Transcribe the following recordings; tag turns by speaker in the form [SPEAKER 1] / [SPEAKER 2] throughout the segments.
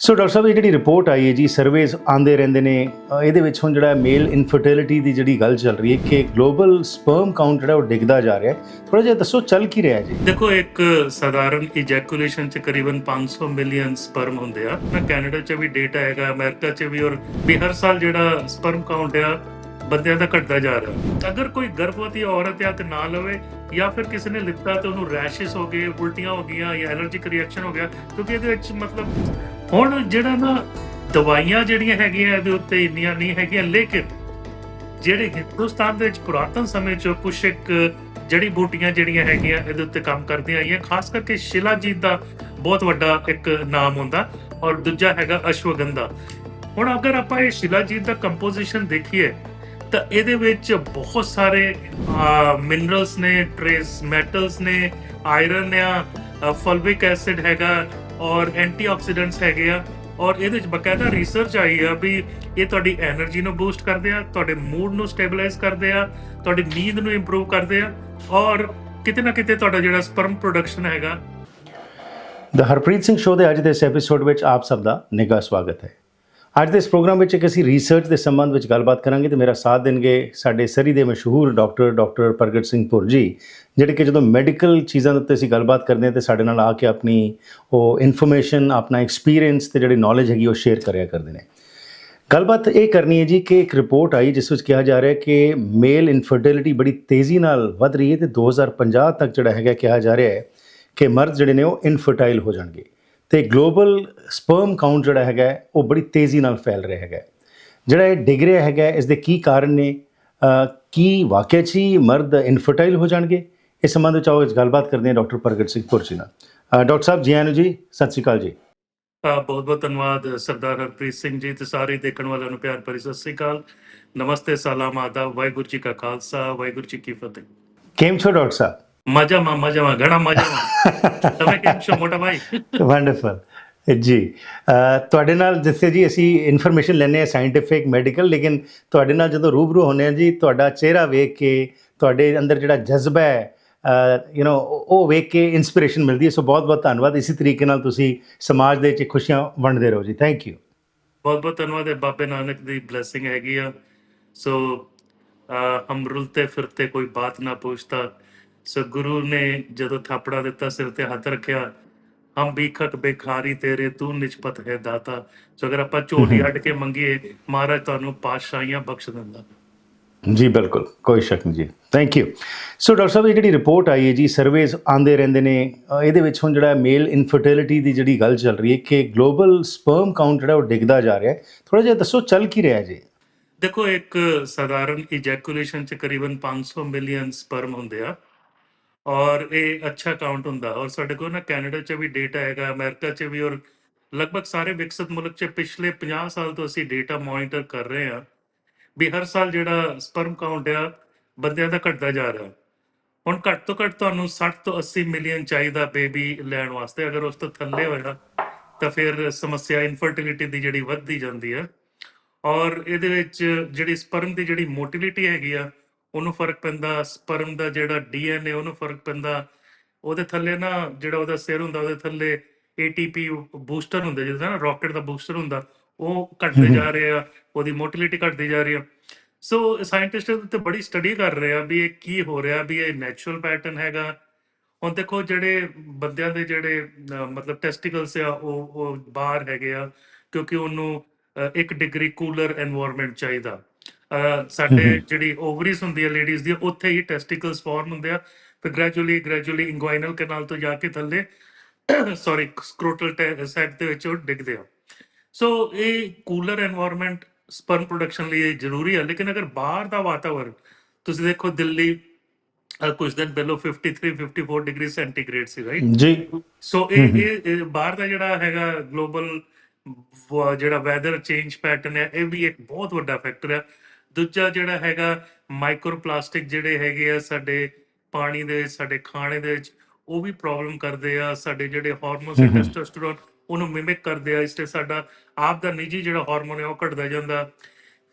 [SPEAKER 1] ਸੋ doctor ਸਾਹਿਬ ਇਹ ਜਿਹੜੀ report ਆਈ ਹੈ ਜੀ ਸਰਵੇਸ ਆਂਦੇ ਰਹਿੰਦੇ ਨੇ ਇਹਦੇ ਵਿੱਚ ਹੁਣ ਜਿਹੜਾ ਮੇਲ ਇਨਫਰਟਿਲਿਟੀ ਦੀ ਜਿਹੜੀ ਗੱਲ ਚੱਲ ਰਹੀ ਹੈ ਕਿ ਗਲੋਬਲ ਸਪਰਮ ਕਾਊਂਟ ਜਿਹੜਾ ਉਹ ਡਿੱਗਦਾ ਜਾ ਰਿਹਾ ਹੈ। ਥੋੜਾ ਜਿਹਾ ਦੱਸੋ, ਚੱਲ ਕੀ ਰਿਹਾ ਜੀ?
[SPEAKER 2] ਦੇਖੋ, ਇੱਕ ਸਧਾਰਨ ਇਜੈਕੂਲੇਸ਼ਨ ਚ ਕਰੀਬਨ 500 ਮਿਲੀਅਨ ਸਪਰਮ ਹੁੰਦੇ ਆ। ਮੈਂ ਕੈਨੇਡਾ ਚ ਵੀ ਡੇਟਾ ਹੈਗਾ, ਅਮਰੀਕਾ ਚ ਵੀ, ਔਰ ਵੀ ਹਰ ਸਾਲ ਜਿਹੜਾ ਸਪਰਮ ਕਾਊਂਟ ਆ ਬੰਦਿਆਂ ਦਾ ਘਟਦਾ ਜਾ ਰਿਹਾ। ਅਗਰ ਕੋਈ ਗਰਭਵਤੀ ਔਰਤ ਆ ਤੇ ਨਾ ਲਵੇ ਜਾਂ ਫਿਰ ਕਿਸੇ ਨੇ ਲਿੱਤਾ ਤੇ ਉਹਨੂੰ ਰੈਸ਼ਸ ਹੋ ਗਏ, ਉਲਟੀਆਂ ਹੋ ਗਈਆਂ ਜਾਂ ਐਲਰਜੀਕ ਰਿਐਕਸ਼ਨ ਹੋ ਗਿਆ, ਕਿਉਂਕਿ ਇਹਦੇ ਵਿੱਚ ਮਤਲਬ ਹੁਣ ਜਿਹੜਾ ਨਾ ਦਵਾਈਆਂ ਜਿਹੜੀਆਂ ਹੈਗੀਆਂ ਇਹਦੇ ਉੱਤੇ ਇੰਨੀਆਂ ਨਹੀਂ ਹੈਗੀਆਂ, ਲੇਕਿਨ ਜਿਹੜੇ ਹਿੰਦੁਸਤਾਨ ਦੇ ਵਿੱਚ ਪੁਰਾਤਨ ਸਮੇਂ ਚ ਕੁਛ ਇੱਕ ਜੜੀ ਬੂਟੀਆਂ ਜਿਹੜੀਆਂ ਹੈਗੀਆਂ ਇਹਦੇ ਉੱਤੇ ਕੰਮ ਕਰਦੀਆਂ ਆਈਆਂ, ਖਾਸ ਕਰਕੇ ਸ਼ਿਲਾਜੀਤ ਦਾ ਬਹੁਤ ਵੱਡਾ ਇੱਕ ਨਾਮ ਹੁੰਦਾ ਔਰ ਦੂਜਾ ਹੈਗਾ ਅਸ਼ਵਗੰਧਾ। ਹੁਣ ਅਗਰ ਆਪਾਂ ਇਹ ਸ਼ਿਲਾਜੀਤ ਦਾ ਕੰਪੋਜੀਸ਼ਨ ਦੇਖੀਏ ਤਾਂ ਇਹਦੇ ਵਿੱਚ ਬਹੁਤ ਸਾਰੇ ਮਿਨਰਲਸ ਨੇ ਟ੍ਰੇਸ ਮੈਟਲਸ ਨੇ ਆਇਰਨ ਆ ਫੋਲਿਕ ਐਸਿਡ ਹੈਗਾ, ਔਰ ਐਂਟੀਆਕਸੀਡੈਂਟਸ ਹੈਗੇ ਆ। ਔਰ ਇਹਦੇ ਵਿੱਚ ਬਕਾਇਦਾ ਰਿਸਰਚ ਆਈ ਆ ਵੀ ਇਹ ਤੁਹਾਡੀ એનર્ਜੀ ਨੂੰ ਬੂਸਟ ਕਰਦੇ ਆ, ਤੁਹਾਡੇ ਮੂਡ ਨੂੰ ਸਟੇਬਲਾਈਜ਼ ਕਰਦੇ ਆ, ਤੁਹਾਡੀ ਨੀਂਦ ਨੂੰ ਇੰਪਰੂਵ ਕਰਦੇ ਆ, ਔਰ ਕਿਤੇ ਨਾ ਕਿਤੇ ਤੁਹਾਡਾ ਜਿਹੜਾ ਸਪਰਮ ਪ੍ਰੋਡਕਸ਼ਨ ਹੈਗਾ।
[SPEAKER 1] ਦ ਹਰਪ੍ਰੀਤ ਸਿੰਘ ਸ਼ੋਅ ਦੇ ਅੱਜ ਦੇ ਇਸ ਐਪੀਸੋਡ ਵਿੱਚ ਆਪ ਸਭ ਦਾ ਨਿੱਘਾ ਸਵਾਗਤ ਹੈ। ਅੱਜ ਦੇ ਇਸ ਪ੍ਰੋਗਰਾਮ ਵਿੱਚ ਇੱਕ ਅਸੀਂ ਰਿਸਰਚ ਦੇ ਸੰਬੰਧ ਵਿੱਚ ਗੱਲਬਾਤ ਕਰਾਂਗੇ ਤੇ ਮੇਰਾ ਸਾਥ ਦੇਣਗੇ ਸਾਡੇ ਸਰੀ ਦੇ ਮਸ਼ਹੂਰ ਡਾਕਟਰ ਡਾਕਟਰ ਪ੍ਰਗਟ ਸਿੰਘ ਪੁਰਜੀ ਜਿਹੜੇ ਕਿ ਜਦੋਂ ਮੈਡੀਕਲ ਚੀਜ਼ਾਂ ਦੇ ਉੱਤੇ ਅਸੀਂ ਗੱਲਬਾਤ ਕਰਦੇ ਹਾਂ ਤੇ ਸਾਡੇ ਨਾਲ ਆ ਕੇ ਆਪਣੀ ਉਹ ਇਨਫੋਰਮੇਸ਼ਨ ਆਪਣਾ ਐਕਸਪੀਰੀਅੰਸ ਤੇ ਜਿਹੜੀ ਨੌਲੇਜ ਹੈਗੀ ਉਹ ਸ਼ੇਅਰ ਕਰਿਆ ਕਰਦੇ ਨੇ। ਗੱਲਬਾਤ ਇਹ ਕਰਨੀ ਹੈ ਜੀ ਕਿ ਇੱਕ ਰਿਪੋਰਟ ਆਈ ਜਿਸ ਵਿੱਚ ਕਿਹਾ ਜਾ ਰਿਹਾ ਹੈ ਕਿ ਮੇਲ ਇਨਫਰਟੀਲਿਟੀ ਬੜੀ ਤੇਜ਼ੀ ਨਾਲ ਵੱਧ ਰਹੀ ਹੈ ਤੇ 2050 ਤੱਕ ਜਿਹੜਾ ਹੈਗਾ ਕਿਹਾ ਜਾ ਰਿਹਾ ਹੈ ਕਿ ਮਰਦ ਜਿਹੜੇ ਨੇ ਉਹ ਇਨਫਰਟਾਈਲ ਹੋ ਜਾਣਗੇ। ਤੇ ਗਲੋਬਲ ਸਪਰਮ ਕਾਊਂਟ ਜਿਹੜਾ ਹੈਗਾ ਹੈ, ਉਹ ਬੜੀ ਤੇਜ਼ੀ ਨਾਲ ਫੈਲ ਰਿਹਾ ਹੈਗਾ ਹੈ। ਜਿਹੜਾ ਇਹ ਡਿੱਗ ਰਿਹਾ ਹੈਗਾ ਹੈ, ਇਸ ਦੇ ਕੀ ਕਾਰਨ ਨੇ ਅ, ਕੀ ਵਾਕਿਆ 'ਚ ਹੀ ਮਰਦ ਇਨਫਰਟਾਈਲ ਹੋ ਜਾਣਗੇ ਇਸ ਸੰਬੰਧ ਵਿੱਚ ਆਓ ਅੱਜ ਗੱਲਬਾਤ ਕਰਦੇ ਹਾਂ ਡਾਕਟਰ ਪ੍ਰਗਟ ਸਿੰਘ ਪੁਰਜੀ ਨਾਲ ਅ, ਡਾਕਟਰ ਸਾਹਿਬ ਜੀ ਆਇਆਂ ਨੂੰ ਜੀ ਸਤਿ ਸ਼੍ਰੀ ਅਕਾਲ ਜੀ
[SPEAKER 2] ਬਹੁਤ ਬਹੁਤ ਧੰਨਵਾਦ ਸਰਦਾਰ ਹਰਪ੍ਰੀਤ ਸਿੰਘ ਜੀ ਤੇ ਸਾਰੇ ਦੇਖਣ ਵਾਲਿਆਂ ਨੂੰ ਪਿਆਰ ਭਰੀ ਸਤਿ ਸ੍ਰੀ ਅਕਾਲ ਨਮਸਤੇ ਸਲਾਮ ਆਦਾਬ ਵਾਹਿਗੁਰੂ ਜੀ ਕਾ ਖਾਲਸਾ ਵਾਹਿਗੁਰੂ ਜੀ ਕੀ ਫਤਿਹ
[SPEAKER 1] કેમ છો ડોક્ટર સાહેબ
[SPEAKER 2] મજામાં મજામાં ઘણા મજામાં તમે કેમ છો મોટા ભાઈ
[SPEAKER 1] ਵੰਡਰਫੁਲ ਜੀ ਅ, ਤੁਹਾਡੇ ਨਾਲ ਜਿੱਥੇ ਜੀ ਅਸੀਂ ਇਨਫੋਰਮੇਸ਼ਨ ਲੈਂਦੇ ਆ ਸਾਇੰਟੀਫਿਕ ਮੈਡੀਕਲ ਲੇਕਿਨ ਤੁਹਾਡੇ ਨਾਲ ਜਦੋਂ ਰੂਬਰੂ ਹੁੰਦੇ ਆ ਜੀ ਤੁਹਾਡਾ ਚਿਹਰਾ ਵੇਖ ਕੇ ਤੁਹਾਡੇ ਅੰਦਰ ਜਿਹੜਾ ਜਜ਼ਬਾ ਹੈ ਯੂ نو ਉਹ ਵੇਖ ਕੇ ਇਨਸਪੀਰੇਸ਼ਨ ਮਿਲਦੀ ਹੈ ਸੋ ਬਹੁਤ ਬਹੁਤ ਧੰਨਵਾਦ ਇਸੇ ਤਰੀਕੇ ਨਾਲ ਤੁਸੀਂ ਸਮਾਜ ਦੇ ਵਿੱਚ ਖੁਸ਼ੀਆਂ ਵੰਡਦੇ ਰਹੋ ਜੀ ਥੈਂਕ ਯੂ
[SPEAKER 2] ਬਹੁਤ ਬਹੁਤ ਧੰਨਵਾਦ ਹੈ ਬਾਬੇ ਨਾਨਕ ਦੀ ਬਲੇਸਿੰਗ ਹੈਗੀ ਆ ਸੋ ਅਹ, ਹਮ ਰੁਲਤੇ ਫਿਰਤੇ ਕੋਈ ਬਾਤ ਨਾ ਪੁੱਛਤਾ ਸੋ ਗੁਰੂ ਨੇ ਜਦੋਂ ਥਾਪੜਾ ਦਿੱਤਾ ਸਿਰ ਤੇ ਹੱਥ ਰੱਖਿਆ ਹਮ ਭੀਖਕ ਬੇਖਾਰੀ ਤੇਰੇ ਤੂੰ ਨਿਚਪਤ ਹੈ ਦਾਤਾ। ਸੋ ਅਗਰ ਆਪਾਂ ਝੋਲੀ ਅੱਡ ਕੇ ਮੰਗੀਏ ਮਹਾਰਾਜ ਤੁਹਾਨੂੰ ਪਾਤਸ਼ਾਹੀਆਂ ਬਖਸ਼ ਦਿੰਦਾ।
[SPEAKER 1] ਜੀ ਬਿਲਕੁਲ। ਕੋਈ ਸ਼ੱਕ ਨਹੀਂ ਜੀ। ਥੈਂਕ ਯੂ ਸੋ ਡਾਕਟਰ ਸਾਹਿਬ ਜਿਹੜੀ ਰਿਪੋਰਟ ਆਈ ਹੈ ਜੀ ਸਰਵੇਸ ਆਂਦੇ ਰਹਿੰਦੇ ਨੇ ਇਹਦੇ ਵਿੱਚ ਹੁਣ ਜਿਹੜਾ ਮੇਲ ਇਨਫਰਟੀਲਿਟੀ ਦੀ ਜਿਹੜੀ ਗੱਲ ਚੱਲ ਰਹੀ ਹੈ ਕਿ ਗਲੋਬਲ ਸਪਰਮ ਕਾਊਂਟ ਜਿਹੜਾ ਉਹ ਡਿੱਗਦਾ ਜਾ ਰਿਹਾ ਹੈ। ਥੋੜਾ ਜਿਹਾ ਦੱਸੋ ਚੱਲ ਕੀ ਰਿਹਾ ਜੀ?
[SPEAKER 2] ਦੇਖੋ ਇੱਕ ਸਧਾਰਨ ਇਜੈਕੂਲੇਸ਼ਨ ਚ ਕਰੀਬਨ 500 ਮਿਲੀਅਨ ਸਪਰਮ ਹੁੰਦੇ ਆ। ਔਰ ਇਹ ਅੱਛਾ ਕਾਊਂਟ ਹੁੰਦਾ। ਔਰ ਸਾਡੇ ਕੋਲ ਨਾ ਕੈਨੇਡਾ ਚ ਵੀ ਡੇਟਾ ਹੈਗਾ, ਅਮਰੀਕਾ ਚ ਵੀ ਔਰ ਲਗਭਗ ਸਾਰੇ ਵਿਕਸਿਤ ਮੁਲਕ ਚ ਪਿਛਲੇ 50 ਸਾਲ ਤੋਂ ਅਸੀਂ ਡੇਟਾ ਮੋਨੀਟਰ ਕਰ ਰਹੇ ਆ ਵੀ ਹਰ ਸਾਲ ਜਿਹੜਾ ਸਪਰਮ ਕਾਊਂਟ ਆ ਬੰਦਿਆਂ ਦਾ ਘਟਦਾ ਜਾ ਰਿਹਾ। ਹੁਣ ਘੱਟ ਤੋਂ ਘੱਟ ਤੁਹਾਨੂੰ 60 ਤੋਂ 80 ਮਿਲੀਅਨ ਚਾਹੀਦਾ ਬੇਬੀ ਲੈਣ ਵਾਸਤੇ। ਅਗਰ ਉਸ ਤੋਂ ਥੱਲੇ ਹੋਇਆ ਤਾਂ ਫਿਰ ਸਮੱਸਿਆ ਇਨਫਰਟੀਲਿਟੀ ਦੀ ਜਿਹੜੀ ਵੱਧਦੀ ਜਾਂਦੀ ਆ। ਔਰ ਇਹਦੇ ਵਿੱਚ ਜਿਹੜੀ ਸਪਰਮ ਦੀ ਜਿਹੜੀ ਮੋਟਿਲਿਟੀ ਹੈਗੀ ਆ ਉਹਨੂੰ ਫ਼ਰਕ ਪੈਂਦਾ ਸਪਰਮ ਦਾ ਜਿਹੜਾ ਡੀਐਨਏ ਉਹਨੂੰ ਫ਼ਰਕ ਪੈਂਦਾ। ਉਹਦੇ ਥੱਲੇ ਨਾ ਜਿਹੜਾ ਉਹਦਾ ਸਿਰ ਹੁੰਦਾ ਉਹਦੇ ਥੱਲੇ ਏਟੀਪੀ ਬੂਸਟਰ ਹੁੰਦਾ ਜਿਹਦਾ ਨਾ ਰਾਕਟ ਦਾ ਬੂਸਟਰ ਹੁੰਦਾ ਉਹ ਘਟਦੇ ਜਾ ਰਹੇ ਆ ਉਹਦੀ ਮੋਟਿਲਿਟੀ ਘਟਦੀ ਜਾ ਰਹੀ ਆ। ਸੋ ਸਾਇੰਟਿਸਟ ਤੇ ਬੜੀ ਸਟੱਡੀ ਕਰ ਰਹੇ ਆ ਵੀ ਇਹ ਕੀ ਹੋ ਰਿਹਾ ਵੀ ਇਹ ਨੈਚੁਰਲ ਪੈਟਰਨ ਹੈਗਾ। ਹੁਣ ਦੇਖੋ ਜਿਹੜੇ ਬੰਦਿਆਂ ਦੇ ਜਿਹੜੇ ਮਤਲਬ ਟੈਸਟੀਕਲਸ ਆ ਉਹ ਉਹ ਬਾਹਰ ਹੈਗੇ ਆ ਕਿਉਂਕਿ ਉਹਨੂੰ 1 ਡਿਗਰੀ ਕੂਲਰ এনवायरमेंट ਚਾਹੀਦਾ। ਸਾਡੇ ਜਿਹੜੀ ਓਵਰੀਜ਼ ਹੁੰਦੀ ਹੈ ਲੇਡੀਜ਼ ਦੀ ਉੱਥੇ ਹੀ ਟੈਸਟੀਕਲਸ ਫਾਰਮ ਹੁੰਦੇ ਆ। ਫਿਰ ਗ੍ਰੈਜੂਅਲੀ ਗ੍ਰੈਜੂਅਲੀ ਇੰਗੁਆਇਨਲ ਕਨਾਲ ਤੋਂ ਜਾ ਕੇ ਥੱਲੇ ਸੌਰੀ ਸਕ੍ਰੋਟਲ ਸੈਟ ਦੇ ਵਿੱਚ ਡਿੱਗਦੇ ਆ। ਸੋ ਇਹ ਕੂਲਰ এনवायरमेंट ਸਪਰਮ ਪ੍ਰੋਡਕਸ਼ਨ ਲਈ ਜ਼ਰੂਰੀ ਹੈ ਲੇਕਿਨ ਅਗਰ ਬਾਹਰ ਦਾ ਵਾਤਾਵਰਣ ਤੁਸੀਂ ਦੇਖੋ ਦਿੱਲੀ ਕੁਝ ਦਿਨ ਪਹਿਲਾਂ 53 54 ਡਿਗਰੀ ਸੈਂਟੀਗ੍ਰੇਡ ਸੀ ਰਾਈਟ
[SPEAKER 1] ਜੀ।
[SPEAKER 2] ਸੋ ਇਹ ਇਹ ਬਾਹਰ ਦਾ ਜਿਹੜਾ ਹੈਗਾ ਗਲੋਬਲ ਜਿਹੜਾ ਵੈਦਰ ਚੇਂਜ ਪੈਟਰਨ ਹੈ ਇਹ ਵੀ ਇੱਕ ਬਹੁਤ ਵੱਡਾ ਫੈਕਟਰ ਹੈ ਦੂਜਾ ਜਿਹੜਾ ਹੈਗਾ ਮਾਈਕਰੋ ਪਲਾਸਟਿਕ ਜਿਹੜੇ ਹੈਗੇ ਆ ਸਾਡੇ ਪਾਣੀ ਦੇ ਸਾਡੇ ਖਾਣੇ ਦੇ ਵਿੱਚ ਉਹ ਵੀ ਪ੍ਰੋਬਲਮ ਕਰਦੇ ਆ ਸਾਡੇ ਜਿਹੜੇ ਹਾਰਮੋਨਸ। ਟੈਸਟੋਸਟੇਰੋਨ ਉਹਨੂੰ ਮਿਮਿਕ ਕਰਦੇ ਆ ਇਸ ਤੇ ਸਾਡਾ ਆਪ ਦਾ ਨਿੱਜੀ ਜਿਹੜਾ ਹਾਰਮੋਨ ਹੈ ਉਹ ਘਟਦਾ ਜਾਂਦਾ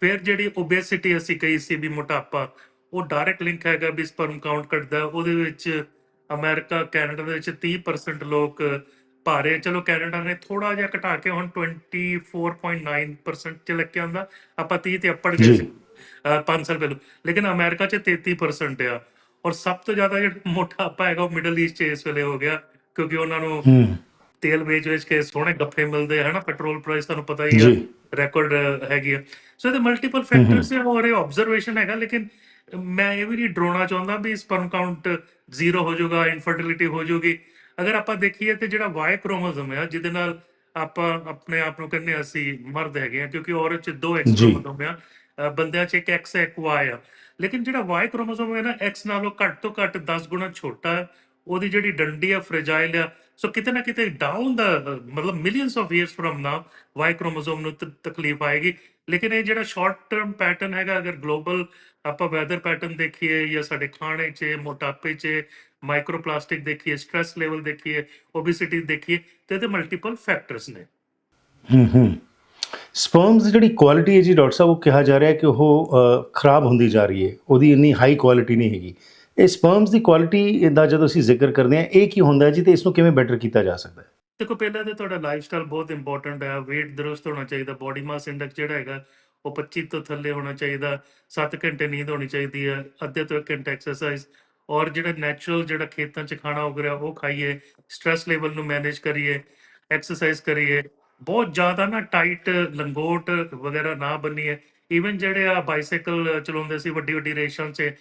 [SPEAKER 2] ਫਿਰ ਜਿਹੜੀ ਓਬੇਸਿਟੀ ਅਸੀਂ ਕਹੀ ਸੀ ਵੀ ਮੋਟਾਪਾ ਉਹ ਡਾਇਰੈਕਟ ਲਿੰਕ ਹੈਗਾ ਵੀ ਸਪਰਮ ਕਾਊਂਟ ਘਟਦਾ ਉਹਦੇ ਵਿੱਚ ਅਮਰੀਕਾ ਕੈਨੇਡਾ ਦੇ ਵਿੱਚ 30% ਲੋਕ ਭਾਰੇ। ਚਲੋ ਕੈਨੇਡਾ ਨੇ ਥੋੜਾ ਜਿਹਾ ਘਟਾ ਕੇ ਹੁਣ 24.9% ਚ ਲੈ ਕੇ ਆਂਦਾ ਆਪਾਂ 30 ਤੇ ਅੱਪੜ ਗਏ। ਸੀ 5 ਸਾਲ ਪਹਿਲਾਂ। ਲੇਕਿਨ ਅਮਰੀਕਾ ਚ 33% ਆ। ਔਰ ਸਭ ਤੋਂ ਜ਼ਿਆਦਾ ਜਿਹੜਾ ਮੋਟਾਪਾ ਹੈਗਾ ਉਹ ਮਿਡਲ ਈਸਟ ਚ ਇਸ ਵੇਲੇ ਹੋ ਗਿਆ ਕਿਉਂਕਿ ਉਹਨਾਂ ਨੂੰ
[SPEAKER 1] ਹੂੰ।
[SPEAKER 2] ਤੇਲ ਵੇਚ ਵੇਚ ਕੇ ਸੋਹਣੇ ਗੱਫੇ ਮਿਲਦੇ ਹਨਾ? ਪੈਟਰੋਲ ਪ੍ਰਾਈਸ ਤੁਹਾਨੂੰ ਪਤਾ ਹੀ
[SPEAKER 1] ਜੀ।
[SPEAKER 2] ਰੈਕੋਰਡ ਹੈਗੀ ਆ। ਸੋ ਇਹਦੇ ਮਲਟੀਪਲ ਫੈਕਟਰਸ ਹੈ। ਔਰ ਇਹ ਆਬਜ਼ਰਵੇਸ਼ਨ ਹੈਗਾ ਲੇਕਿਨ ਮੈਂ ਇਹ ਵੀ ਨਹੀਂ ਡਰਾਉਣਾ ਚਾਹੁੰਦਾ ਵੀ ਸਪਰਮ ਕਾਊਂਟ ਜ਼ੀਰੋ ਹੋ ਜਾਊਗਾ ਇਨਫਰਟੀਲਿਟੀ ਹੋ ਜਾਊਗੀ। ਅਗਰ ਆਪਾਂ ਦੇਖੀਏ ਤੇ ਜਿਹੜਾ ਵਾਈ ਕ੍ਰੋਮੋਸੋਮ ਹੈ ਜਿਹਦੇ ਨਾਲ ਆਪਾਂ ਆਪਣੇ ਆਪ ਨੂੰ ਕਹਿੰਦੇ ਹਾਂ ਅਸੀਂ ਮਰਦ ਹੈਗੇ ਆ ਕਿਉਂਕਿ ਔਰਤ ਚ ਦੋ ਐਕਸ। ਕ੍ਰੋਮੋਸੋਮ ਆ। ਬੰਦਿਆਂ ਚ ਇੱਕ ਐਕਸ ਇੱਕ ਵਾਈ ਆ। ਲੇਕਿਨ ਜਿਹੜਾ ਵਾਈ ਕ੍ਰੋਮੋਸੋਮ ਹੈ ਨਾ ਐਕਸ ਨਾਲੋਂ ਘੱਟ ਤੋਂ ਘੱਟ 10 ਗੁਣਾ ਛੋਟਾ ਹੈ। ਉਹਦੀ ਜਿਹੜੀ ਡੰਡੀ ਆ ਫ੍ਰੇਜਾਈਲ ਆ। ਸੋ ਕਿਤੇ ਨਾ ਕਿਤੇ ਡਾਊਨ ਦਾ ਮਤਲਬ millions of years from now Y chromosome ਨੂੰ ਤਕਲੀਫ ਆਏਗੀ। ਲੇਕਿਨ ਇਹ ਜਿਹੜਾ ਸ਼ਾਰਟ ਟਰਮ ਪੈਟਰਨ ਹੈਗਾ, ਅਗਰ ਗਲੋਬਲ ਆਪਾਂ ਵੈਦਰ ਪੈਟਰਨ ਦੇਖੀਏ ਜਾਂ ਸਾਡੇ ਖਾਣੇ 'ਚ, ਮੋਟਾਪੇ 'ਚ ਮਾਈਕਰੋਪਲਾਸਟਿਕ ਦੇਖੀਏ ਸਟ੍ਰੈਸ ਲੈਵਲ ਦੇਖੀਏ ਓਬੇਸਿਟੀ ਦੇਖੀਏ, ਤੇ ਇਹਦੇ ਮਲਟੀਪਲ ਫੈਕਟਰਸ ਨੇ।
[SPEAKER 1] ਹੂੰ ਹੂੰ। ਸਪਰਮਸ ਦੀ ਜਿਹੜੀ ਕੁਆਲਿਟੀ ਹੈ ਜੀ ਡਾਕਟਰ ਸਾਹਿਬ, ਉਹ ਕਿਹਾ ਜਾ ਰਿਹਾ ਕਿ ਉਹ ਖਰਾਬ ਹੁੰਦੀ ਜਾ ਰਹੀ ਹੈ। ਉਹਦੀ ਇੰਨੀ ਹਾਈ ਕੁਆਲਿਟੀ ਨਹੀਂ ਹੈਗੀ। ਇਹ ਸਪਰਮਸ ਦੀ ਕੁਆਲਿਟੀ ਦਾ ਜਦੋਂ ਅਸੀਂ ਜ਼ਿਕਰ ਕਰਦੇ ਹਾਂ, ਇਹ ਕੀ ਹੁੰਦਾ ਜੀ ਤੇ ਇਸ ਨੂੰ ਕਿਵੇਂ ਬੈਟਰ ਕੀਤਾ ਜਾ ਸਕਦਾ ਹੈ?
[SPEAKER 2] ਦੇਖੋ, ਪਹਿਲਾਂ ਤੇ ਤੁਹਾਡਾ ਲਾਈਫਸਟਾਈਲ ਬਹੁਤ ਇੰਪੋਰਟੈਂਟ ਹੈ। weight ਦਰੁਸਤ ਹੋਣਾ ਚਾਹੀਦਾ ਬੋਡੀ ਮਾਸ ਇੰਡੈਕਸ ਜਿਹੜਾ ਹੈਗਾ, ਉਹ 25 ਤੋਂ ਥੱਲੇ ਹੋਣਾ ਚਾਹੀਦਾ 7 ਘੰਟੇ ਨੀਂਦ ਹੋਣੀ ਚਾਹੀਦੀ ਹੈ, ਅੱਧੇ ਤੋਂ 1 ਘੰਟਾ ਐਕਸਰਸਾਈਜ਼ ਔਰ ਜਿਹੜਾ ਨੈਚੁਰਲ ਜਿਹੜਾ ਖੇਤਾਂ 'ਚ ਖਾਣਾ ਉਗ ਰਿਹਾ, ਉਹ ਖਾਈਏ ਸਟ੍ਰੈਸ ਲੈਵਲ ਨੂੰ ਮੈਨੇਜ ਕਰੀਏ ਐਕਸਰਸਾਈਜ਼ ਕਰੀਏ। ਬਹੁਤ ਜ਼ਿਆਦਾ ਨਾ ਟਾਈਟ ਲੰਗੋਟ ਵਗੈਰਾ ਨਾ ਬੰਨੀਏ ਈਵਨ ਜਿਹੜੇ ਆ ਬਾਈਸਾਈਕਲ ਚਲਾਉਂਦੇ ਸੀ ਵੱਡੀ ਵੱਡੀ ਰੇਸਾਂ 'ਚ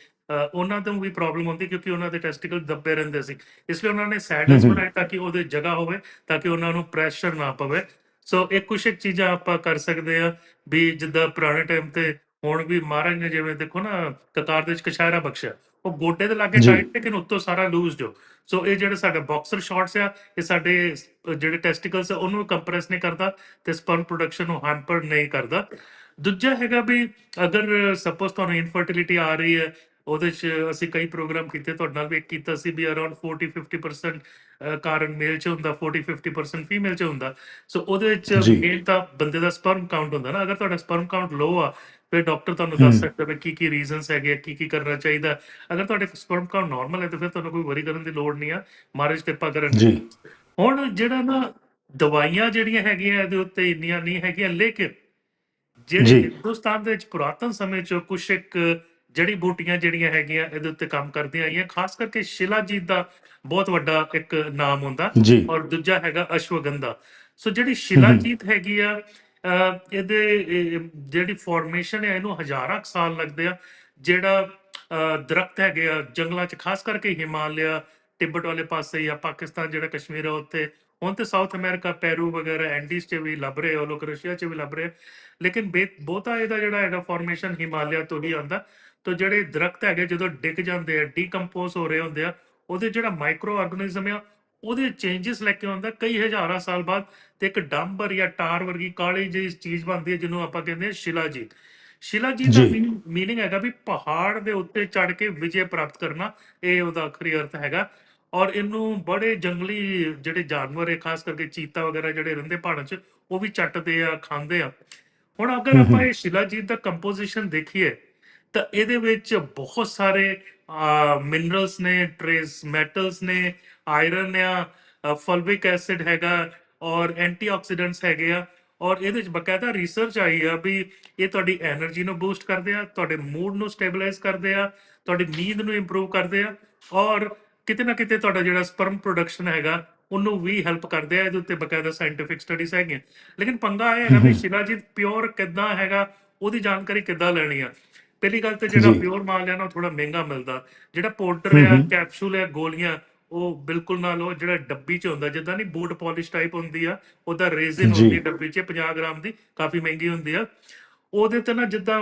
[SPEAKER 2] ਉਹਨਾਂ ਤੋਂ ਵੀ ਪ੍ਰੋਬਲਮ ਹੁੰਦੀ ਕਿਉਂਕਿ ਉਹਨਾਂ ਦੇ ਟੈਸਟੀਕਲ ਦੱਬੇ ਰਹਿੰਦੇ ਸੀ। ਇਸ ਲਈ ਉਹਨਾਂ ਨੇ ਸੈਡਲਸ। ਬਣਾਏ ਤਾਂ ਕਿ ਉਹਦੇ ਜਗ੍ਹਾ ਹੋਵੇ ਤਾਂ ਕਿ ਉਹਨਾਂ ਨੂੰ ਪ੍ਰੈਸ਼ਰ ਨਾ ਪਵੇ। ਸੋ ਇਹ ਕੁਛ ਇੱਕ ਚੀਜ਼ਾਂ ਆਪਾਂ ਕਰ ਸਕਦੇ ਆ ਵੀ ਜਿੱਦਾਂ ਪੁਰਾਣੇ ਟਾਈਮ ਤੇ ਹੁਣ ਵੀ ਮਹਾਰਾਜ ਨੇ ਜਿਵੇਂ ਦੇਖੋ ਨਾ ਕਤਾਰ ਦੇ ਵਿੱਚ ਕਸ਼ਾਇਰਾ ਬਖਸ਼ਿਆ। ਉਹ ਗੋਡੇ ਦੇ ਲਾਗੇ। ਟਾਈਟ ਲੇਕਿਨ ਉੱਤੋਂ ਸਾਰਾ ਲੂਜ਼ ਜੋ। ਸੋ ਇਹ ਜਿਹੜੇ ਸਾਡੇ ਬਾਕਸਰ ਸ਼ਾਰਟਸ ਆ ਇਹ ਸਾਡੇ ਜਿਹੜੇ ਟੈਸਟੀਕਲਸ ਆ ਉਹਨੂੰ ਕੰਪਰੈਸ ਨਹੀਂ ਕਰਦਾ ਤੇ ਸਪਰਮ ਪ੍ਰੋਡਕਸ਼ਨ ਨੂੰ ਹੈਂਪਰ ਨਹੀਂ ਕਰਦਾ। ਦੂਜਾ ਹੈਗਾ ਵੀ ਅਗਰ ਸਪੋਜ਼ ਤੁਹਾਨੂੰ ਇਨਫਰਟੀਲਿਟੀ ਆ ਰਹੀ ਹੈ ਉਹਦੇ ਚ ਅਸੀਂ ਕਈ ਪ੍ਰੋਗਰਾਮ ਕੀਤੇ ਤੁਹਾਡੇ ਨਾਲ ਵੀ ਕੀਤਾ ਸੀ ਵੀ ਅਰਾਊਂਡ 40 50% ਅਹ, ਕਾਰਨ ਮੇਲ ਚ ਹੁੰਦਾ 40 50% ਫੀਮੇਲ ਚ ਹੁੰਦਾ। ਸੋ ਉਹਦੇ ਵਿੱਚ
[SPEAKER 1] ਜੀ।
[SPEAKER 2] ਮੇਨ ਤਾਂ ਬੰਦੇ ਦਾ ਸਪਰਮ ਕਾਊਂਟ ਹੁੰਦਾ ਨਾ। ਅਗਰ ਤੁਹਾਡਾ ਸਪਰਮ ਕਾਊਂਟ ਲੋ ਆ ਫਿਰ ਡਾਕਟਰ ਤੁਹਾਨੂੰ। ਦੱਸ ਸਕਦਾ ਵੀ ਕੀ ਕੀ ਰੀਜ਼ਨਸ ਹੈਗੇ ਆ, ਕੀ ਕੀ ਕਰਨਾ ਚਾਹੀਦਾ। ਅਗਰ ਤੁਹਾਡੇ ਸਪਰਮ ਕਾਊਂਟ ਨਾਰਮਲ ਹੈ ਤਾਂ ਫਿਰ ਤੁਹਾਨੂੰ ਕੋਈ ਵਰੀ ਕਰਨ ਦੀ ਲੋੜ ਨਹੀਂ ਆ। ਮਹਾਰਾਜ ਕਿਰਪਾ ਕਰਨ।
[SPEAKER 1] ਜੀ।
[SPEAKER 2] ਹੁਣ ਜਿਹੜਾ ਨਾ ਦਵਾਈਆਂ ਜਿਹੜੀਆਂ ਹੈਗੀਆਂ ਇਹਦੇ ਉੱਤੇ ਇੰਨੀਆਂ ਨਹੀਂ ਹੈਗੀਆਂ ਲੇਕਿਨ ਜਿਹੜੇ। ਹਿੰਦੁਸਤਾਨ ਦੇ ਵਿੱਚ ਪੁਰਾਤਨ ਸਮੇਂ ਚ ਕੁਛ ਇੱਕ ਜੜੀ ਬੂਟੀਆਂ ਜਿਹੜੀਆਂ ਹੈਗੀਆਂ ਇਹਦੇ ਉੱਤੇ ਕੰਮ ਕਰਦੀਆਂ ਆਈਆਂ ਖਾਸ ਕਰਕੇ ਸ਼ਿਲਾਜੀਤ ਦਾ ਬਹੁਤ ਵੱਡਾ ਇੱਕ ਨਾਮ ਹੁੰਦਾ ਔਰ ਦੂਜਾ ਹੈਗਾ ਅਸ਼ਵਗੰਧਾ। ਸੋ ਜਿਹੜੀ ਸ਼ਿਲਾਜੀਤ ਹੈਗੀ ਆ ਇਹਦੇ ਜਿਹੜੀ ਫਾਰਮੇਸ਼ਨ ਹੈ ਇਹਨੂੰ ਹਜ਼ਾਰਾਂ ਕੁ ਸਾਲ ਲੱਗਦੇ ਆ। ਜਿਹੜਾ ਅਹ, ਦਰਖਤ ਹੈਗੇ ਆ ਜੰਗਲਾਂ 'ਚ ਖਾਸ ਕਰਕੇ ਹਿਮਾਲਿਆ ਟਿੱਬਟ ਵਾਲੇ ਪਾਸੇ ਜਾਂ ਪਾਕਿਸਤਾਨ ਜਿਹੜਾ ਕਸ਼ਮੀਰ ਆ ਉੱਥੇ ਹੁਣ ਤੇ ਸਾਊਥ ਅਮਰੀਕਾ ਪੈਰੂ ਵਗੈਰਾ ਐਂਡੀਜ਼ 'ਚ ਵੀ ਲੱਭ ਰਹੇ ਆ ਉਹ ਲੋਕ ਰਸ਼ੀਆ 'ਚ ਵੀ ਲੱਭ ਰਹੇ ਆ। ਲੇਕਿਨ ਬੇ- ਬਹੁਤਾ ਇਹਦਾ ਜਿਹੜਾ ਹੈਗਾ ਫਾਰਮੇਸ਼ਨ ਹਿਮਾਲਿਆ ਤੋਂ ਹੀ ਆਉਂਦਾ। ਤੋ ਜਿਹੜੇ ਦਰਖਤ ਹੈਗੇ ਜਦੋਂ ਡਿੱਗ ਜਾਂਦੇ ਆ ਡੀਕੰਪੋਜ਼ ਹੋ ਰਹੇ ਹੁੰਦੇ ਆ ਉਹਦੇ ਜਿਹੜਾ ਮਾਈਕਰੋ ਆਰਗੇਨਿਜ਼ਮ ਆ ਉਹਦੇ ਚੇਂजेस ਲੈ ਕੇ ਆਉਂਦਾ ਕਈ ਹਜ਼ਾਰਾਂ ਸਾਲ ਬਾਅਦ ਤੇ ਇੱਕ ਡੰਬਰ ਜਾਂ ਟਾਰ ਵਰਗੀ ਕਾਲੀ ਜਿਹੀ ਚੀਜ਼ ਬਣਦੀ ਹੈ ਜਿਹਨੂੰ ਆਪਾਂ ਕਹਿੰਦੇ ਹਾਂ ਸ਼ਿਲਾਜੀਤ ਸ਼ਿਲਾਜੀਤ ਦਾ। ਮੀਨਿੰਗ ਹੈਗਾ ਵੀ ਪਹਾੜ ਦੇ ਉੱਤੇ ਚੜ ਕੇ ਵਿਜੇ ਪ੍ਰਾਪਤ ਕਰਨਾ ਇਹ ਉਹਦਾ ਅਖਰੀ ਅਰਥ ਹੈਗਾ ਔਰ ਇਹਨੂੰ ਬੜੇ ਜੰਗਲੀ ਜਿਹੜੇ ਜਾਨਵਰ ਹੈ ਖਾਸ ਕਰਕੇ ਚੀਤਾ ਵਗੈਰਾ ਜਿਹੜੇ ਰਹਿੰਦੇ ਪਹਾੜਾਂ 'ਚ ਉਹ ਵੀ ਚੱਟਦੇ ਆ ਖਾਂਦੇ ਆ ਹੁਣ ਅਗਰ ਆਪਾਂ। ਇਹ ਸ਼ਿਲਾਜੀਤ ਦਾ ਕੰਪੋਜੀਸ਼ਨ ਦੇਖੀਏ ਤਾਂ ਇਹਦੇ ਵਿੱਚ ਬਹੁਤ ਸਾਰੇ ਮਿਨਰਲਸ ਨੇ ਟ੍ਰੇਸ ਮੈਟਲਸ ਨੇ ਆਇਰਨ ਆ ਫੋਲਿਕ ਐਸਿਡ ਹੈਗਾ ਔਰ ਐਂਟੀਆਕਸੀਡੈਂਟਸ ਹੈਗੇ ਆ। ਔਰ ਇਹਦੇ ਵਿੱਚ ਬਕਾਇਦਾ ਰਿਸਰਚ ਆਈ ਆ ਵੀ ਇਹ ਤੁਹਾਡੀ એનર્ਜੀ ਨੂੰ ਬੂਸਟ ਕਰਦੇ ਆ ਤੁਹਾਡੇ ਮੂਡ ਨੂੰ ਸਟੇਬਲਾਈਜ਼ ਕਰਦੇ ਆ ਤੁਹਾਡੀ ਨੀਂਦ ਨੂੰ ਇੰਪਰੂਵ ਕਰਦੇ ਆ ਔਰ ਕਿਤੇ ਨਾ ਕਿਤੇ ਤੁਹਾਡਾ ਜਿਹੜਾ ਸਪਰਮ ਪ੍ਰੋਡਕਸ਼ਨ ਹੈਗਾ ਉਹਨੂੰ ਵੀ ਹੈਲਪ ਕਰਦੇ ਆ। ਇਹਦੇ ਉੱਤੇ ਬਕਾਇਦਾ ਸਾਇੰਟਿਫਿਕ ਸਟੱਡੀਜ਼ ਹੈਗੀਆਂ। ਲੇਕਿਨ ਪੰਗਾ ਇਹ ਹੈ ਵੀ ਸ਼ਿਲਾਜੀਤ ਪਿਓਰ ਕਿੱਦਾਂ ਹੈਗਾ ਉਹਦੀ ਜਾਣਕਾਰੀ ਕਿੱਦਾਂ ਲੈਣੀ ਆ? ਪਹਿਲੀ ਗੱਲ ਤੇ ਜਿਹੜਾ ਪਿਓਰ ਮਾਲ ਹੈ ਨਾ ਥੋੜਾ ਮਹਿੰਗਾ ਮਿਲਦਾ। ਜਿਹੜਾ ਪਾਊਡਰ
[SPEAKER 1] ਹੈ
[SPEAKER 2] ਕੈਪਸੂਲ ਹੈ ਗੋਲੀਆਂ ਉਹ ਬਿਲਕੁਲ ਨਾ ਲਓ ਜਿਹੜਾ ਡੱਬੀ ਚ ਹੁੰਦਾ ਜਿੱਦਾਂ ਨਹੀਂ ਬੂਟ ਪਾਲਿਸ਼ ਟਾਈਪ ਹੁੰਦੀ ਆ ਉਹਦਾ ਰੇਜ਼ਨ। ਹੁੰਦੀ ਡੱਬੀ ਚ 50 ਗ੍ਰਾਮ ਦੀ ਕਾਫੀ ਮਹਿੰਗੀ ਹੁੰਦੀ ਆ। ਉਹਦੇ ਤੇ ਨਾ ਜਿੱਦਾਂ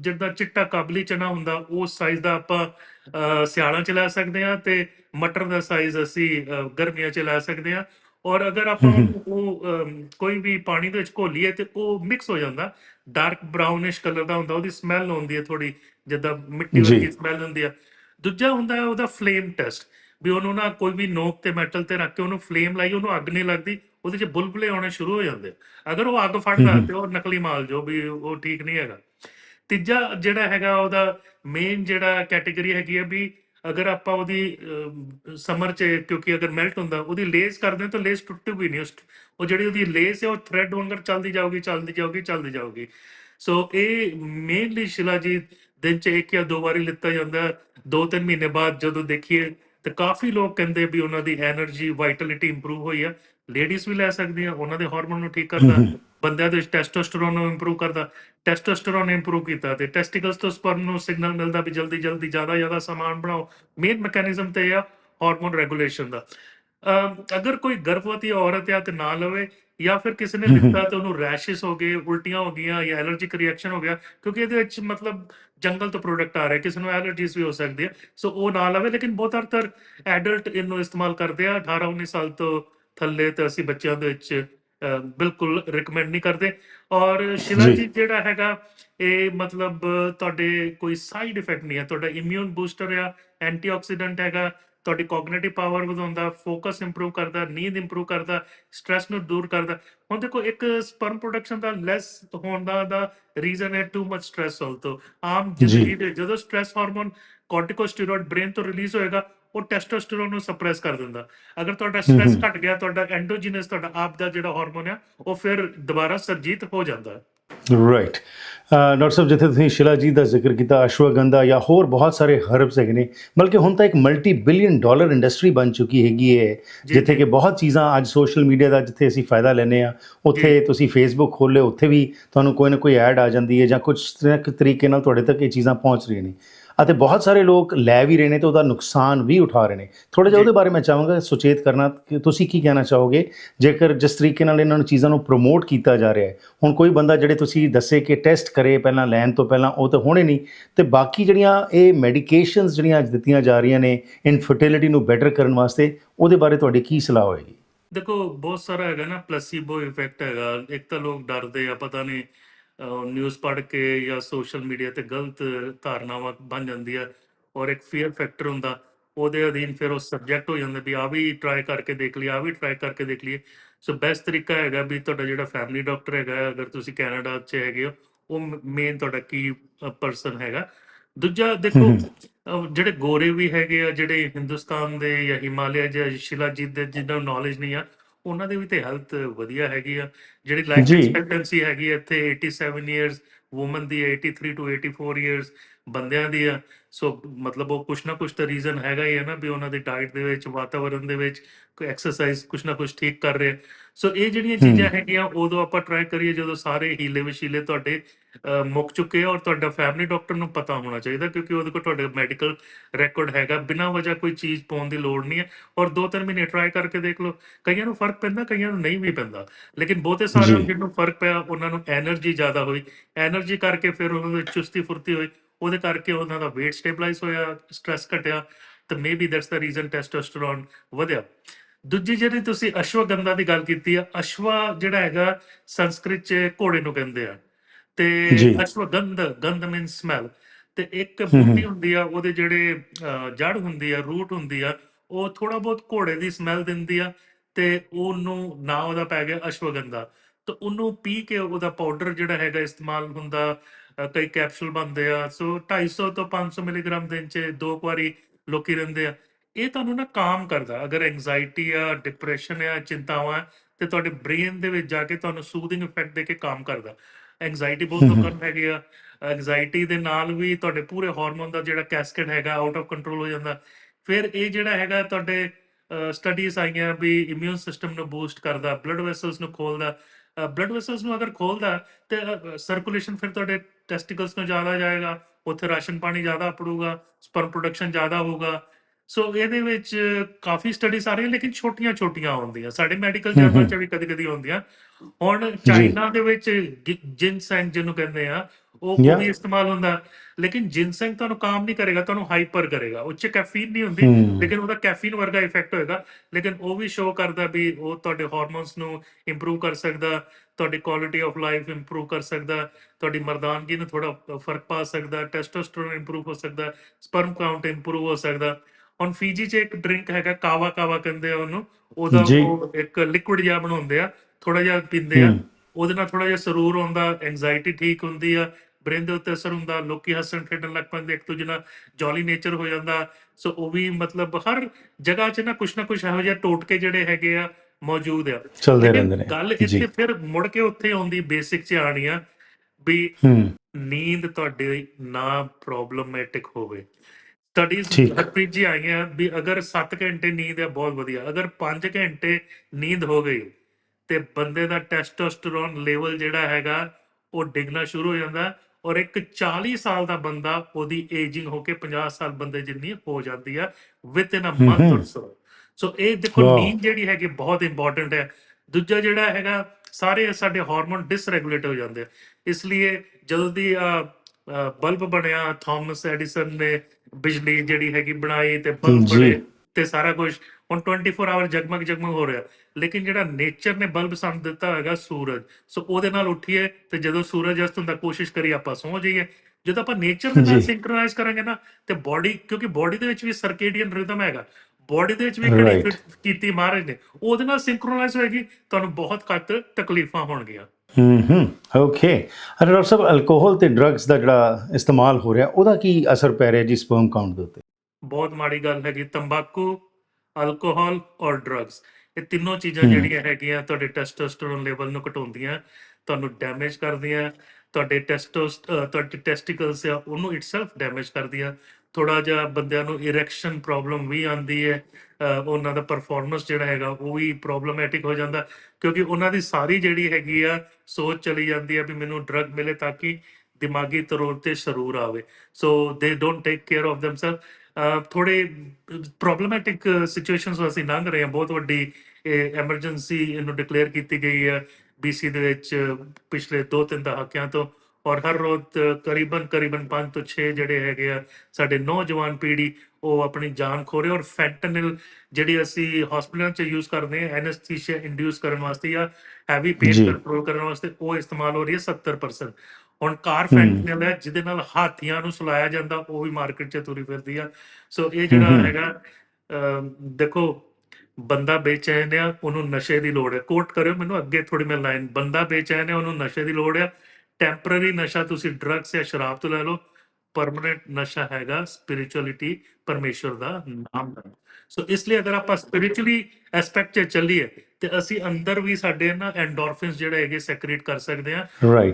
[SPEAKER 2] ਜਿੱਦਾਂ ਚਿੱਟਾ ਕਾਬਲੀ ਚਨਾ ਹੁੰਦਾ ਉਸ ਸਾਈਜ਼ ਦਾ ਆਪਾਂ ਸਿਆਲਾਂ ਚ ਲੈ ਸਕਦੇ ਆ ਤੇ ਮਟਰ ਦਾ ਸਾਈਜ਼ ਅਸੀਂ ਗਰਮੀਆਂ ਚ ਲੈ ਸਕਦੇ ਆ। ਔਰ ਅਗਰ ਆਪਾਂ ਉਹ ਕੋਈ ਵੀ ਪਾਣੀ ਦੇ ਵਿੱਚ ਘੋਲੀਏ ਤੇ ਉਹ ਮਿਕਸ ਹੋ ਜਾਂਦਾ। ਡਾਰਕ ਬ੍ਰਾਊਨਿਸ਼ ਕਲਰ ਦਾ ਹੁੰਦਾ ਉਹਦੀ ਸਮੈਲ ਹੁੰਦੀ ਹੈ ਥੋੜੀ ਜਿੱਦਾਂ ਮਿੱਟੀ। ਵਰਗੀ ਸਮੈਲ ਹੁੰਦੀ ਆ। ਦੂਜਾ ਹੁੰਦਾ ਹੈ ਉਹਦਾ ਫਲੇਮ ਟੈਸਟ ਵੀ ਉਹਨੂੰ ਨਾ ਕੋਈ ਵੀ ਨੋਕ ਤੇ ਮੈਟਲ ਤੇ ਰੱਖ ਕੇ ਉਹਨੂੰ ਫਲੇਮ ਲਾਈ ਉਹਨੂੰ ਅੱਗ ਨਹੀਂ ਲੱਗਦੀ ਉਹਦੇ 'ਚ ਬੁਲਬੁਲੇ ਆਉਣੇ ਸ਼ੁਰੂ ਹੋ ਜਾਂਦੇ। ਅਗਰ ਉਹ ਅੱਗ ਫੜਦਾ। ਤੇ ਉਹ ਨਕਲੀ ਮਾਲ ਜੋ ਵੀ ਉਹ ਠੀਕ ਨਹੀਂ ਹੈਗਾ ਤੀਜਾ ਜਿਹੜਾ ਹੈਗਾ ਉਹਦਾ ਮੇਨ ਜਿਹੜਾ ਕੈਟਾਗਰੀ ਹੈਗੀ ਆ ਵੀ ਅਗਰ ਆਪਾਂ ਉਹਦੀ ਸਮਰ ਚ ਕਿਉਂਕਿ ਅਗਰ ਮੈਲਟ ਹੁੰਦਾ ਉਹਦੀ ਲੇਸ ਕਰਦੇ ਹਾਂ ਤਾਂ ਲੇਸ ਟੁੱਟੂਗੀ ਨਹੀਂ ਉਸ ਉਹ ਜਿਹੜੀ ਉਹਦੀ ਲੇਸ ਹੈ ਉਹ ਥ੍ਰੈਡ ਵਾਂਗਰ ਚੱਲਦੀ ਜਾਊਗੀ ਚੱਲਦੀ ਜਾਊਗੀ ਚੱਲਦੀ ਜਾਊਗੀ ਸੋ ਇਹ ਮੇਨਲੀ ਸ਼ਿਲਾਜੀਤ ਦਿਨ ਚ ਇੱਕ ਜਾਂ ਦੋ ਵਾਰੀ ਲਿੱਤਾ ਜਾਂਦਾ ਹੈ। ਦੋ ਤਿੰਨ ਮਹੀਨੇ ਬਾਅਦ ਜਦੋਂ ਦੇਖੀਏ ਤੇ ਕਾਫੀ ਲੋਕ ਕਹਿੰਦੇ ਵੀ ਉਹਨਾਂ ਦੀ એનર્ਜੀ ਵਾਈਟੈਲਿਟੀ ਇੰਪਰੂਵ ਹੋਈ ਆ। ਲੇਡੀਜ਼ ਵੀ ਲੈ ਸਕਦੀਆਂ ਉਹਨਾਂ ਦੇ ਹਾਰਮੋਨ ਨੂੰ ਠੀਕ ਕਰਦਾ ਬੰਦਿਆਂ ਦੇ ਟੈਸਟੋਸਟਰੋਨ ਨੂੰ ਇੰਪਰੂਵ ਕਰਦਾ। ਟੈਸਟੋਸਟਰੋਨ ਇੰਪਰੂਵ ਕੀਤਾ ਤੇ ਟੈਸਟੀਕਲਸ ਤੋਂ ਸਪਰਮ ਨੂੰ ਸਿਗਨਲ ਮਿਲਦਾ ਵੀ ਜਲਦੀ ਜਲਦੀ ਜ਼ਿਆਦਾ ਜ਼ਿਆਦਾ ਸਮਾਨ ਬਣਾਓ। ਮੇਨ ਮੈਕੈਨਿਜ਼ਮ ਤੇ ਆ ਹਾਰਮੋਨ ਰੈਗੂਲੇਸ਼ਨ ਦਾ। ਅਗਰ ਕੋਈ ਗਰਭਵਤੀ ਔਰਤ ਆ ਤੇ ਨਾ ਲਵੇ ਜਾਂ ਫਿਰ ਕਿਸੇ ਨੇ ਲਿੱਤਾ ਤੇ ਉਹਨੂੰ ਰੈਸ਼ਸ ਹੋ ਗਏ ਉਲਟੀਆਂ ਹੋ ਗਈਆਂ ਜਾਂ ਐਲਰਜੀਕ ਰਿਐਕਸ਼ਨ ਹੋ ਗਿਆ ਕਿਉਂਕਿ ਇਹਦੇ ਵਿੱਚ ਮਤਲਬ ਜੰਗਲ ਤੋਂ ਪ੍ਰੋਡਕਟ ਆ ਰਿਹਾ ਕਿਸੇ ਨੂੰ ਐਲਰਜੀਜ਼ ਵੀ ਹੋ ਸਕਦੀ ਹੈ ਸੋ ਉਹ ਨਾ ਲਵੇ ਲੇਕਿਨ ਬਹੁਤ ਅਰਤਰ ਐਡਲਟ ਇਹਨੂੰ ਇਸਤੇਮਾਲ ਕਰਦੇ ਆ। 18 19 ਸਾਲ ਤੋਂ ਥੱਲੇ ਤੇ ਅਸੀਂ ਬੱਚਿਆਂ ਦੇ ਵਿੱਚ ਬਿਲਕੁਲ ਰეკਮੈਂਡ ਨਹੀਂ ਕਰਦੇ। ਔਰ
[SPEAKER 1] ਜੀ।
[SPEAKER 2] ਸ਼ਿਲਾਜੀਤ ਜਿਹੜਾ ਹੈਗਾ ਇਹ ਮਤਲਬ ਤੁਹਾਡੇ ਕੋਈ ਸਾਈਡ ਇਫੈਕਟ ਨਹੀਂ ਹੈ ਤੁਹਾਡਾ ਇਮਿਊਨ ਬੂਸਟਰ ਆ ਐਂਟੀਆਕਸੀਡੈਂਟ ਹੈਗਾ ਤੁਹਾਡੀ ਕੋਗਨੀਟਿਵ ਪਾਵਰ ਵਧਾਉਂਦਾ ਫੋਕਸ ਇੰਪਰੂਵ ਕਰਦਾ ਨੀਂਦ ਇੰਪਰੂਵ ਕਰਦਾ ਸਟ੍ਰੈਸ ਨੂੰ ਦੂਰ ਕਰਦਾ ਹੁਣ ਦੇਖੋ ਇੱਕ ਸਪਰਮ ਪ੍ਰੋਡਕਸ਼ਨ ਦਾ ਲੈਸ ਹੋਣ ਦਾ ਦਾ ਰੀਜ਼ਨ ਹੈ ਟੂ ਮਚ ਸਟ੍ਰੈਸ ਆਲਸੋ ਆਮ। ਜ਼ਿੰਦਗੀ ਦੇ ਜਦੋਂ ਸਟ੍ਰੈਸ ਹਾਰਮੋਨ ਕੋਰਟੀਕੋਸਟੀਰੋਇਡ ਬ੍ਰੇਨ ਤੋਂ ਰਿਲੀਜ਼ ਹੋਏਗਾ ਉਹ ਟੈਸਟੋਸਟੇਰੋਨ ਨੂੰ ਸਪਰੈਸ ਕਰ ਦਿੰਦਾ ਅਗਰ ਤੁਹਾਡਾ ਸਟ੍ਰੈਸ
[SPEAKER 1] ਹਮ।
[SPEAKER 2] ਘਟ ਗਿਆ ਤੁਹਾਡਾ ਐਂਡੋਜੀਨਸ ਤੁਹਾਡਾ ਆਪ ਦਾ ਜਿਹੜਾ ਹਾਰਮੋਨ ਆ ਉਹ ਫਿਰ ਦੁਬਾਰਾ ਸਰਜੀਤ ਹੋ ਜਾਂਦਾ ਹੈ
[SPEAKER 1] ਰਾਈਟ ਡਾਕਟਰ ਸਾਹਿਬ ਜਿੱਥੇ ਤੁਸੀਂ ਸ਼ਿਲਾਜੀਤ ਦਾ ਜ਼ਿਕਰ ਕੀਤਾ ਅਸ਼ਵਗੰਧਾ ਜਾਂ ਹੋਰ ਬਹੁਤ ਸਾਰੇ ਹਰਬਸ ਹੈਗੇ ਨੇ ਬਲਕਿ ਹੁਣ ਤਾਂ ਇੱਕ ਮਲਟੀ ਬਿਲੀਅਨ ਡਾਲਰ ਇੰਡਸਟਰੀ ਬਣ ਚੁੱਕੀ ਹੈਗੀ ਹੈ
[SPEAKER 2] ਜੀ,
[SPEAKER 1] ਜਿੱਥੇ
[SPEAKER 2] ਜੀ।
[SPEAKER 1] ਕਿ ਬਹੁਤ ਚੀਜ਼ਾਂ ਅੱਜ ਸੋਸ਼ਲ ਮੀਡੀਆ ਦਾ ਜਿੱਥੇ ਅਸੀਂ ਫਾਇਦਾ ਲੈਂਦੇ ਆ ਉੱਥੇ ਤੁਸੀਂ ਫੇਸਬੁੱਕ ਖੋਲ੍ਹੇ ਉੱਥੇ ਵੀ ਤੁਹਾਨੂੰ ਕੋਈ ਨਾ ਕੋਈ ਐਡ ਆ ਜਾਂਦੀ ਹੈ ਜਾਂ ਕੁਝ ਤਰੀਕੇ ਨਾਲ ਤੁਹਾਡੇ ਤੱਕ ਇਹ ਚੀਜ਼ਾਂ ਪਹੁੰਚ ਰਹੀਆਂ ਨੇ। ਅਤੇ ਬਹੁਤ ਸਾਰੇ ਲੋਕ ਲੈ ਵੀ ਰਹੇ ਨੇ ਤੇ ਉਹਦਾ ਨੁਕਸਾਨ ਵੀ ਉਠਾ ਰਹੇ ਨੇ। ਥੋੜਾ ਜਿਹਾ। ਉਹਦੇ ਬਾਰੇ ਮੈਂ ਚਾਹਾਂਗਾ ਸੁਚੇਤ ਕਰਨਾ ਕਿ ਤੁਸੀਂ ਕੀ ਕਹਿਣਾ ਚਾਹੋਗੇ? ਜੇਕਰ ਜਿਸ ਤਰੀਕੇ ਨਾਲ ਇਹਨਾਂ ਨੂੰ ਚੀਜ਼ਾਂ ਨੂੰ ਪ੍ਰਮੋਟ ਕੀਤਾ ਜਾ ਰਿਹਾ ਹੈ ਹੁਣ ਕੋਈ ਬੰਦਾ ਜਿਹੜੇ ਤੁਸੀਂ ਦੱਸੇ ਕਿ ਟੈਸਟ ਕਰੇ ਪਹਿਲਾਂ ਲੈਣ ਤੋਂ ਪਹਿਲਾਂ ਉਹ ਤਾਂ ਹੋਣੇ ਨਹੀਂ ਤੇ ਬਾਕੀ ਜਿਹੜੀਆਂ ਇਹ ਮੈਡੀਕੇਸ਼ਨਸ ਜਿਹੜੀਆਂ ਅੱਜ ਦਿੱਤੀਆਂ ਜਾ ਰਹੀਆਂ ਨੇ ਇਨਫਰਟੀਲਿਟੀ ਨੂੰ ਬੈਟਰ ਕਰਨ ਵਾਸਤੇ ਉਹਦੇ ਬਾਰੇ ਤੁਹਾਡੀ ਕੀ ਸਲਾਹ ਹੋਏਗੀ?
[SPEAKER 2] ਦੇਖੋ ਬਹੁਤ ਸਾਰਾ ਹੈਗਾ ਨਾ ਪਲੇਸੀਬੋ ਇਫੈਕਟ ਹੈਗਾ। ਇੱਕ ਤਾਂ ਲੋਕ ਡਰਦੇ ਆ ਪਤਾ ਨਹੀਂ ਨਿਊਜ਼ ਪੜ੍ਹ ਕੇ ਜਾਂ ਸੋਸ਼ਲ ਮੀਡੀਆ ਤੇ ਗਲਤ ਧਾਰਨਾਵਾਂ ਬਣ ਜਾਂਦੀ ਆ ਔਰ ਇੱਕ ਫੀਅਰ ਫੈਕਟਰ ਹੁੰਦਾ ਉਹਦੇ ਅਧੀਨ ਫਿਰ ਉਹ ਸਬਜੈਕਟ ਹੋ ਜਾਂਦੇ ਵੀ ਆ ਵੀ ਟਰਾਈ ਕਰਕੇ ਦੇਖ ਲਈ ਆ ਵੀ ਟਰਾਈ ਕਰਕੇ ਦੇਖ ਲਈਏ। ਸੋ ਬੈਸਟ ਤਰੀਕਾ ਹੈਗਾ ਵੀ ਤੁਹਾਡਾ ਜਿਹੜਾ ਫੈਮਿਲੀ ਡਾਕਟਰ ਹੈਗਾ ਅਗਰ ਤੁਸੀਂ ਕੈਨੇਡਾ 'ਚ ਹੈਗੇ ਹੋ ਉਹ ਮੇਨ ਤੁਹਾਡਾ ਕੀ ਪਰਸਨ ਹੈਗਾ। ਦੂਜਾ ਦੇਖੋ ਜਿਹੜੇ ਗੋਰੇ ਵੀ ਹੈਗੇ ਆ ਜਿਹੜੇ ਹਿੰਦੁਸਤਾਨ ਦੇ ਜਾਂ ਹਿਮਾਲਿਆ ਜਾਂ ਸ਼ਿਲਾਜੀਤ ਦੇ ਜਿਨ੍ਹਾਂ ਨੂੰ ਨੌਲੇਜ ਨਹੀਂ ਆ ਉਹਨਾਂ ਦੇ ਵੀ ਤੇ ਹੈਲਥ ਵਧੀਆ ਹੈਗੀ ਆ ਜਿਹੜੀ ਲਾਈਫ। ਐਕਸਪੈਕਟੈਂਸੀ ਹੈਗੀ ਇੱਥੇ 87 ਇਅਰਸ ਔਮਨ ਦੀ 83 ਟੂ 84 ਇਅਰਸ ਬੰਦਿਆਂ ਦੀ ਆ ਸੋ ਮਤਲਬ ਉਹ ਕੁਛ ਨਾ ਕੁਛ ਤਾਂ ਰੀਜ਼ਨ ਹੈਗਾ ਹੀ ਹੈ ਨਾ ਵੀ ਉਹਨਾਂ ਦੀ ਡਾਈਟ ਦੇ ਵਿੱਚ ਵਾਤਾਵਰਣ ਦੇ ਵਿੱਚ ਕੋਈ ਐਕਸਰਸਾਈਜ਼ ਕੁਛ ਨਾ ਕੁਛ ਠੀਕ ਕਰ ਰਹੇ। ਸੋ ਇਹ ਜਿਹੜੀਆਂ। ਚੀਜ਼ਾਂ ਹੈਗੀਆਂ ਉਦੋਂ ਆਪਾਂ ਟਰਾਈ ਕਰੀਏ ਜਦੋਂ ਸਾਰੇ ਹੀਲੇ ਵਸ਼ੀਲੇ ਤੁਹਾਡੇ ਮੁੱਕ ਚੁੱਕੇ ਆ ਔਰ ਤੁਹਾਡਾ ਫੈਮਿਲੀ ਡਾਕਟਰ ਨੂੰ ਪਤਾ ਹੋਣਾ ਚਾਹੀਦਾ ਕਿਉਂਕਿ ਉਹਦੇ ਕੋਲ ਤੁਹਾਡੇ ਮੈਡੀਕਲ ਰੈਕੋਰਡ ਹੈਗਾ। ਬਿਨਾਂ ਵਜ੍ਹਾ ਕੋਈ ਚੀਜ਼ ਪਾਉਣ ਦੀ ਲੋੜ ਨਹੀਂ ਹੈ ਔਰ 2-3 ਮਹੀਨੇ ਟਰਾਈ ਕਰਕੇ ਦੇਖ ਲਓ ਕਈਆਂ ਨੂੰ ਫ਼ਰਕ ਪੈਂਦਾ ਕਈਆਂ ਨੂੰ ਨਹੀਂ ਵੀ ਪੈਂਦਾ। ਲੇਕਿਨ ਬਹੁਤੇ ਸਾਰਿਆਂ ਨੂੰ ਜਿਹਨੂੰ ਫ਼ਰਕ ਪਿਆ ਉਹਨਾਂ ਨੂੰ એનર્ਜੀ ਜ਼ਿਆਦਾ ਹੋਈ। એનર્ਜੀ ਕਰਕੇ ਫਿਰ ਉਹਨਾਂ ਵਿੱਚ ਚੁਸਤੀ ਫੁਰਤੀ ਹੋਈ। ਉਹਦੇ ਕਰਕੇ ਉਹਨਾਂ ਦਾ weight stabilize ਹੋਇਆ ਸਟ्रेस ਘਟਿਆ ਤੇ maybe that's the reason testosterone ਵਧਿਆ। ਦੂਜੀ ਜਿਹੜੀ ਤੁਸੀਂ ਅਸ਼ਵਗੰਧਾ ਦੀ ਗੱਲ ਕੀਤੀ ਆ ਅਸ਼ਵਾ ਜਿਹੜਾ ਹੈਗਾ ਸੰਸਕ੍ਰਿਤ ਚ ਘੋੜੇ ਨੂੰ ਕਹਿੰਦੇ ਆ। ਤੇ। ਅਸ਼ਵਗੰਧ ਗੰਧ ਮੀਨ ਸਮੈਲ ਤੇ ਇੱਕ। ਬੂਟੀ ਹੁੰਦੀ ਆ ਉਹਦੇ ਜਿਹੜੇ ਜੜ ਹੁੰਦੀ ਆ ਰੂਟ ਹੁੰਦੀ ਆ ਉਹ ਥੋੜਾ ਬਹੁਤ ਘੋੜੇ ਦੀ ਸਮੈਲ ਦਿੰਦੀ ਆ ਤੇ ਉਹਨੂੰ ਨਾ ਉਹਦਾ ਪੈ ਗਿਆ ਅਸ਼ਵਗੰਧਾ। ਤੇ ਉਹਨੂੰ ਪੀ ਕੇ ਉਹਦਾ ਪਾਊਡਰ ਜਿਹੜਾ ਹੈਗਾ ਇਸਤੇਮਾਲ ਹੁੰਦਾ ਕਈ ਕੈਪਸੂਲ ਬਣਦੇ ਆ। ਸੋ 250 ਤੋਂ 500 ਮਿਲੀਗ੍ਰਾਮ ਦਿਨ ਚ ਦੋ ਵਾਰੀ ਲੋਕੀ ਰਹਿੰਦੇ ਆ। ਇਹ ਤੁਹਾਨੂੰ ਨਾ ਕਾਮ ਕਰਦਾ। ਅਗਰ ਐਂਜ਼ਾਈਟੀ ਆ ਡਿਪਰੈਸ਼ਨ ਆ ਚਿੰਤਾਵਾਂ ਤੇ ਤੁਹਾਡੇ ਬ੍ਰੇਨ ਦੇ ਵਿੱਚ ਜਾ ਕੇ ਤੁਹਾਨੂੰ ਸੂਦਿੰਗ ਇਫੈਕਟ ਦੇ ਕੇ ਕੰਮ ਕਰਦਾ। ਐਂਜ਼ਾਈਟੀ ਬਹੁਤ। ਲੋਕਾਂ ਨੂੰ ਹੈਗੀ ਆ। ਐਂਜ਼ਾਈਟੀ ਦੇ ਨਾਲ ਵੀ ਤੁਹਾਡੇ ਪੂਰੇ ਹਾਰਮੋਨ ਦਾ ਜਿਹੜਾ ਕੈਸਕੇਡ ਹੈਗਾ ਆਊਟ ਆਫ ਕੰਟਰੋਲ ਹੋ ਜਾਂਦਾ। ਫਿਰ ਇਹ ਜਿਹੜਾ ਹੈਗਾ ਤੁਹਾਡੇ ਸਟੱਡੀਜ਼ ਆਈਆਂ ਵੀ ਇਮਿਊਨ ਸਿਸਟਮ ਨੂੰ ਬੂਸਟ ਕਰਦਾ ਬਲੱਡ ਵੈਸਲਸ ਨੂੰ ਖੋਲਦਾ। ਬਲੱਡ ਵੈਸਲਸ ਨੂੰ ਅਗਰ ਖੋਲਦਾ ਤੇ ਸਰਕੂਲੇਸ਼ਨ ਫਿਰ ਤੁਹਾਡੇ ਟੈਸਟੀਕਲਸ ਨੂੰ ਜ਼ਿਆਦਾ ਜਾਏਗਾ ਉੱਥੇ ਰਾਸ਼ਨ ਪਾਣੀ ਜ਼ਿਆਦਾ ਪੜੂਗਾ ਸਪਰਮ ਪ੍ਰੋਡਕਸ਼ਨ ਜ਼ਿਆਦਾ ਹੋਊਗਾ। ਸੋ ਇਹਦੇ ਵਿੱਚ ਕਾਫੀ ਸਟੱਡੀਜ਼ ਆ ਰਹੀਆਂ ਲੇਕਿਨ ਛੋਟੀਆਂ ਛੋਟੀਆਂ ਹੁੰਦੀਆਂ। ਸਾਡੇ ਮੈਡੀਕਲ। ਜਰਨਲ ਚ ਵੀ ਕਦੀ ਕਦੀ ਹੁੰਦੀਆਂ। ਹੁਣ ਚਾਈਨਾ ਦੇ ਵਿੱਚ ਜਿਨਸੈਂਗ ਜਿਹਨੂੰ ਕਹਿੰਦੇ ਆ ਉਹ. ਵੀ ਇਸਤੇਮਾਲ ਹੁੰਦਾ। ਲੇਕਿਨ ਜਿਨਸੈਂਗ ਤੁਹਾਨੂੰ ਕਾਮ ਨਹੀਂ ਕਰੇਗਾ ਤੁਹਾਨੂੰ ਹਾਈਪਰ ਕਰੇਗਾ। ਉੱਚ ਕੈਫੀਨ ਨਹੀਂ ਹੁੰਦੀ। ਲੇਕਿਨ ਉਹਦਾ ਕੈਫੀਨ ਵਰਗਾ ਇਫੈਕਟ ਹੋਏਗਾ। ਲੇਕਿਨ ਉਹ ਵੀ ਸ਼ੋ ਕਰਦਾ ਵੀ ਉਹ ਤੁਹਾਡੇ ਹਾਰਮੋਨਸ ਨੂੰ ਇੰਪਰੂਵ ਕਰ ਸਕਦਾ ਤੁਹਾਡੀ ਕੁਆਲਿਟੀ ਆਫ ਲਾਈਫ ਇੰਪਰੂਵ ਕਰ ਸਕਦਾ ਤੁਹਾਡੀ ਮਰਦਾਨਗੀ ਨੂੰ ਥੋੜਾ ਫ਼ਰਕ ਪਾ ਸਕਦਾ ਟੈਸਟੋਸਟੇਰੋਨ ਇੰਪਰੂਵ ਹੋ ਸਕਦਾ ਸਪਰਮ ਕਾਊਂਟ ਇੰਪਰੂਵ ਹੋ ਸਕਦਾ। ਹੁਣ ਫੀਜੀ 'ਚ ਇੱਕ ਡਰਿੰਕ ਹੈਗਾ ਕਾਵਾ ਕਾਵਾ ਕਹਿੰਦੇ ਆ ਉਹਨੂੰ ਉਹਦਾ। ਉਹ ਇੱਕ ਲਿਕੁਇਡ ਜਿਹਾ ਬਣਾਉਂਦੇ ਆ ਥੋੜਾ ਜਿਹਾ ਪੀਂਦੇ ਆ। ਉਹਦੇ ਨਾਲ ਥੋੜਾ ਜਿਹਾ ਸਰੂਰ ਆਉਂਦਾ ਐਂਜ਼ਾਈਟੀ ਠੀਕ ਹੁੰਦੀ ਆ ਬ੍ਰੇਨ ਦੇ ਉੱਤੇ ਅਸਰ ਹੁੰਦਾ ਲੋਕੀ ਹੱਸਣ ਖੇਡਣ ਲੱਗ ਪੈਂਦੇ ਇੱਕ ਦੂਜੇ ਨਾਲ ਜੋਲੀ ਨੇਚਰ ਹੋ ਜਾਂਦਾ। ਸੋ ਉਹ ਵੀ ਮਤਲਬ ਹਰ ਜਗ੍ਹਾ 'ਚ ਨਾ ਕੁਛ ਨਾ ਕੁਛ ਇਹੋ ਜਿਹਾ ਟੋਟਕੇ ਜਿਹੜੇ ਹੈਗੇ ਆ ਮੌਜੂਦ ਆ।
[SPEAKER 1] ਚੱਲਦੇ ਰਹਿੰਦੇ ਨੇ।
[SPEAKER 2] ਗੱਲ ਇੱਥੇ ਫਿਰ ਮੁੜ ਕੇ ਉੱਥੇ ਆਉਂਦੀ ਬੇਸਿਕ 'ਚ ਆਣੀ ਆ ਵੀ ਨੀਂਦ ਤੁਹਾਡੇ ਨਾ ਪ੍ਰੋਬਲਮੈਟਿਕ ਹੋਵੇ। ਸਟੱਡੀਜ਼। ਹਰਪ੍ਰੀਤ ਜੀ ਆਈਆਂ ਵੀ ਅਗਰ 7 ਘੰਟੇ ਨੀਂਦ ਹੈ ਬਹੁਤ ਵਧੀਆ ਅਗਰ 5 ਘੰਟੇ ਨੀਂਦ ਹੋ ਗਈ ਤੇ ਬੰਦੇ ਦਾ ਟੈਸਟੋਸਟੇਰੋਨ ਲੈਵਲ ਜਿਹੜਾ ਹੈਗਾ ਉਹ ਡਿੱਗਣਾ ਸ਼ੁਰੂ ਹੋ ਜਾਂਦਾ ਔਰ ਇੱਕ 40 ਸਾਲ ਦਾ ਬੰਦਾ ਉਹਦੀ ਏਜਿੰਗ ਹੋ ਕੇ 50 ਸਾਲ ਬੰਦੇ ਜਿੰਨੀ ਹੋ ਜਾਂਦੀ ਆ
[SPEAKER 1] within
[SPEAKER 2] a
[SPEAKER 1] month.
[SPEAKER 2] Or so so ਇਹ ਦੇਖੋ. ਨੀਂਦ ਜਿਹੜੀ ਹੈਗੀ ਬਹੁਤ ਇੰਪੋਰਟੈਂਟ ਹੈ ਦੂਜਾ ਜਿਹੜਾ ਹੈਗਾ ਸਾਰੇ ਸਾਡੇ ਹਾਰਮੋਨ ਡਿਸਰੈਗੂਲੇਟ ਹੋ ਜਾਂਦੇ ਆ ਇਸ ਲਈ ਜਦੋਂ ਦੀ ਬਲਬ ਬਣਿਆ ਥਾਮਸ ਐਡੀਸਨ ਨੇ ਬਿਜਲੀ ਜਿਹੜੀ ਹੈਗੀ ਬਣਾਈ ਤੇ ਬਲਬ। ਬਣੇ ਤੇ ਸਾਰਾ ਕੁਝ ਹੁਣ 24 ਆਵਰ ਜਗਮਗ ਜਗਮਗ ਹੋ ਰਿਹਾ। ਲੇਕਿਨ ਜਿਹੜਾ ਨੇਚਰ ਨੇ ਬਲਬ ਸਾਨੂੰ ਦਿੱਤਾ ਹੋਏਗਾ ਸੂਰਜ। ਸੋ ਉਹਦੇ ਨਾਲ ਉੱਠੀਏ ਤੇ ਜਦੋਂ ਸੂਰਜ ਅਸਤ ਹੁੰਦਾ ਕੋਸ਼ਿਸ਼ ਕਰੀ ਆਪਾਂ ਸੌਂ ਜਾਈਏ। ਜਦੋਂ ਆਪਾਂ ਨੇਚਰ ਦੇ ਨਾਲ। ਸਿੰਕਰੋਨਾਈਜ਼ ਕਰਾਂਗੇ ਨਾ ਤੇ ਬਾਡੀ ਕਿਉਂਕਿ ਬਾਡੀ ਦੇ ਵਿੱਚ ਵੀ ਸਰਕੇਡੀਅਨ ਰਿਦਮ ਹੈਗਾ। ਬਾਡੀ ਦੇ ਵਿੱਚ ਵੀ fit ਕੀਤੀ ਮਹਾਰਾਜ ਨੇ ਉਹਦੇ ਨਾਲ ਸਿੰਕਰੋਨਾਈਜ਼ ਹੋਏਗੀ ਤੁਹਾਨੂੰ ਬਹੁਤ ਘੱਟ ਤਕਲੀਫਾਂ ਹੋਣਗੀਆਂ।
[SPEAKER 1] ਹੂੰ ਹੂੰ ਓਕੇ ਅਰੇ ਡਾਕਟਰ ਸਾਹਿਬ ਅਲਕੋਹਲ ਤੇ ਡਰੱਗਸ ਦਾ ਜਿਹੜਾ ਇਸਤੇਮਾਲ ਹੋ ਰਿਹਾ ਉਹਦਾ ਕੀ ਅਸਰ ਪੈ ਰਿਹਾ ਜੀ ਸਪਰਮ ਕਾਊਂਟ ਦੇ ਉੱਤੇ?
[SPEAKER 2] ਬਹੁਤ ਮਾੜੀ ਗੱਲ ਹੈਗੀ ਤੰਬਾਕੂ ਅਲਕੋਹਲ ਔਰ ਡਰੱਗਸ ਇਹ ਤਿੰਨੋਂ ਚੀਜ਼ਾਂ। ਜਿਹੜੀਆਂ ਹੈਗੀਆਂ ਤੁਹਾਡੇ ਟੈਸਟੋਸਟੇਰੋਨ ਲੈਵਲ ਨੂੰ ਘਟਾਉਂਦੀਆਂ ਤੁਹਾਨੂੰ ਡੈਮੇਜ ਕਰਦੀਆਂ ਤੁਹਾਡੇ ਟੈਸਟੋਸ ਤੁਹਾਡੇ ਟੈਸਟੀਕਲਸ ਆ ਉਹਨੂੰ ਇਟਸੈਲਫ ਡੈਮੇਜ ਕਰਦੀਆਂ। ਥੋੜਾ ਜਿਹਾ ਬੰਦਿਆਂ ਨੂੰ ਇਰੈਕਸ਼ਨ ਪ੍ਰੋਬਲਮ ਵੀ ਆਉਂਦੀ ਹੈ ਉਹਨਾਂ ਦਾ ਪਰਫਾਰਮੈਂਸ ਜਿਹੜਾ ਹੈਗਾ ਉਹ ਵੀ ਪ੍ਰੋਬਲਮੈਟਿਕ ਹੋ ਜਾਂਦਾ, ਕਿਉਂਕਿ ਉਹਨਾਂ ਦੀ ਸਾਰੀ ਜਿਹੜੀ ਹੈਗੀ ਆ ਸੋਚ ਚਲੀ ਜਾਂਦੀ ਆ ਵੀ ਮੈਨੂੰ ਡਰੱਗ ਮਿਲੇ ਤਾਂ ਕਿ ਦਿਮਾਗੀ ਤੌਰ ਤੇ ਸਰੂਰ ਆਵੇ। So they don't take care of themselves ਥੋੜੇ ਪ੍ਰੋਬਲਮੈਟਿਕ ਸਿਚੁਏਸ਼ਨਸ ਅਸੀਂ ਲੰਘ ਰਹੇ ਹਾਂ। ਬਹੁਤ ਵੱਡੀ ਐਮਰਜੈਂਸੀ ਇਹਨੂੰ ਡਿਕਲੇਅਰ ਕੀਤੀ ਗਈ ਹੈ। ਬੀਸੀ ਦੇ ਵਿੱਚ ਪਿਛਲੇ 2-3 ਦਹਾਕਿਆਂ ਤੋਂ ਔਰ ਹਰ ਰੋਜ਼ ਕਰੀਬਨ ਕਰੀਬਨ 5 ਤੋਂ 6 ਜਿਹੜੇ ਹੈਗੇ ਆ ਸਾਡੇ ਨੌਜਵਾਨ ਪੀੜ੍ਹੀ ਉਹ ਆਪਣੀ ਜਾਨ ਖੋ ਰਹੇ ਔਰ ਫੈਂਟਨਿਲ ਜਿਹੜੀ ਅਸੀਂ ਹਸਪੀਟਲਾਂ 'ਚ ਯੂਜ਼ ਕਰਦੇ ਹਾਂ ਐਨਸਥੀਸੀਆ ਇੰਡਿਊਸ ਕਰਨ ਵਾਸਤੇ ਜਾਂ ਹੈਵੀ ਪੇਨ। ਕੰਟਰੋਲ ਕਰਨ ਵਾਸਤੇ ਉਹ ਇਸਤੇਮਾਲ ਹੋ ਰਹੀ ਹੈ 70% ਹੁਣ ਕਾਰ। ਫੈਂਟਨਿਲ ਹੈ ਜਿਹਦੇ ਨਾਲ ਹਾਥੀਆਂ ਨੂੰ ਸੁਲਾਇਆ ਜਾਂਦਾ ਉਹ ਵੀ ਮਾਰਕੀਟ 'ਚ ਤੁਰੀ ਫਿਰਦੀ ਆ ਸੋ ਇਹ ਜਿਹੜਾ। ਹੈਗਾ ਦੇਖੋ ਬੰਦਾ ਬੇਚੈਨ ਆ ਉਹਨੂੰ ਨਸ਼ੇ ਦੀ ਲੋੜ ਹੈ ਕੋਟ ਕਰਿਓ ਮੈਨੂੰ ਅੱਗੇ ਥੋੜੀ ਮੈਂ ਲਾਈਨ ਬੰਦਾ ਬੇਚੈਨ ਹੈ ਉਹਨੂੰ ਨਸ਼ੇ ਦੀ ਲੋੜ ਹੈ ਟੈਂਪਰੇਰੀ ਨਸ਼ਾ ਤੁਸੀਂ ਡਰੱਗਸ ਜਾਂ ਸ਼ਰਾਬ ਤੋਂ ਲੈ ਲਓ ਪਰਮਨੈਂਟ ਨਸ਼ਾ ਹੈਗਾ ਸਪਿਰਚੁਅਲਿਟੀ ਪਰਮੇਸ਼ਵਰ ਦਾ ਨਾਮ ਦਾ ਸੋ ਇਸ ਲਈ ਅਗਰ ਆਪਾਂ ਸਪਿਰਚੁਅਲੀ ਐਸਪੈਕਟ 'ਚ ਚੱਲੀਏ ਤੇ ਅਸੀਂ ਅੰਦਰ ਵੀ ਸਾਡੇ ਨਾ ਐਂਡੋਰਫਿਨਸ ਜਿਹੜੇ ਹੈਗੇ ਸੈਕ੍ਰੀਟ ਕਰ ਸਕਦੇ ਆ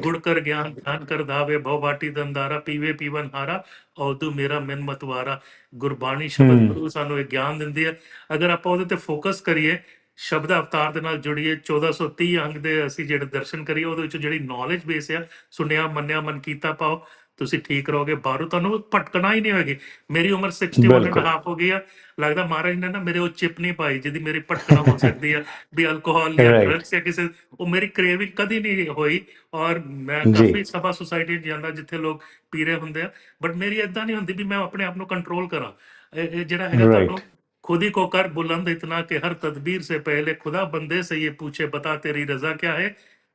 [SPEAKER 2] ਗੁੜ ਕਰ ਗਿਆਨ ਧਿਆਨ ਕਰ ਧਾਵੇ ਭਉ ਬਾਟੀ ਦੰਦਾਰਾ ਪੀਵੇ ਪੀਵਨ ਹਾਰਾ ਔ ਤੂੰ ਮੇਰਾ ਮਨ ਮਤਵਾਰਾ। ਗੁਰਬਾਣੀ ਸ਼ਬਦ। ਗੁਰੂ ਸਾਨੂੰ ਇਹ ਗਿਆਨ ਦਿੰਦੀ ਹੈ। ਅਗਰ ਆਪਾਂ ਉਹਦੇ ਤੇ ਫੋਕਸ ਕਰੀਏ ਸ਼ਬਦ ਅਵਤਾਰ ਦੇ ਨਾਲ ਜੁੜੀਏ 1430 ਅੰਗ ਦੇ ਅਸੀਂ ਜਿਹੜੇ ਦਰਸ਼ਨ ਕਰੀਏ ਉਹਦੇ ਵਿੱਚ ਜਿਹੜੀ ਨੌਲੇਜ ਬੇਸ ਆ ਸੁਣਿਆ ਮੰਨਿਆ ਮਨ ਕੀਤਾ ਪਾਓ ਤੁਸੀਂ ਠੀਕ ਰਹੋਗੇ ਬਾਹਰੋਂ ਤੁਹਾਨੂੰ ਭਟਕਣਾ ਹੀ ਨਹੀਂ ਹੋਏਗੀ ਮੇਰੀ ਉਮਰ 61 ਐਂਡ
[SPEAKER 1] ਬਿਲਕੁਲ।
[SPEAKER 2] ਹਾਫ ਹੋ ਗਈ ਆ ਲੱਗਦਾ ਮਹਾਰਾਜ ਨੇ ਨਾ ਮੇਰੇ ਉਹ ਚਿਪ ਨਹੀਂ ਪਾਈ ਜਿਹਦੀ ਮੇਰੀ ਭਟਕਣਾ ਹੋ ਸਕਦੀ ਆ ਵੀ ਅਲਕੋਹਲ ਜਾਂ. ਡਰੱਗਸ ਜਾਂ ਕਿਸੇ ਉਹ ਮੇਰੀ ਕ੍ਰੇਵਿੰਗ ਕਦੀ ਨਹੀਂ ਹੋਈ ਔਰ ਮੈਂ। ਕਾਫੀ ਸਭਾ ਸੁਸਾਇਟੀ ਜਾਂਦਾ ਜਿੱਥੇ ਲੋਕ ਪੀ ਰਹੇ ਹੁੰਦੇ ਆ ਬਟ ਮੇਰੀ ਇਦਾਂ ਨਹੀਂ ਹੁੰਦੀ ਵੀ ਮੈਂ ਆਪਣੇ ਆਪ ਨੂੰ ਕੰਟਰੋਲ ਕਰਾਂ ਇਹ ਜਿਹੜਾ ਹੈਗਾ. ਤੁਹਾਨੂੰ खुद ही को कर बुलंद इतना कि हर तदबीर से पहले खुदा बंदे से ये पूछे बता तेरी रजा क्या है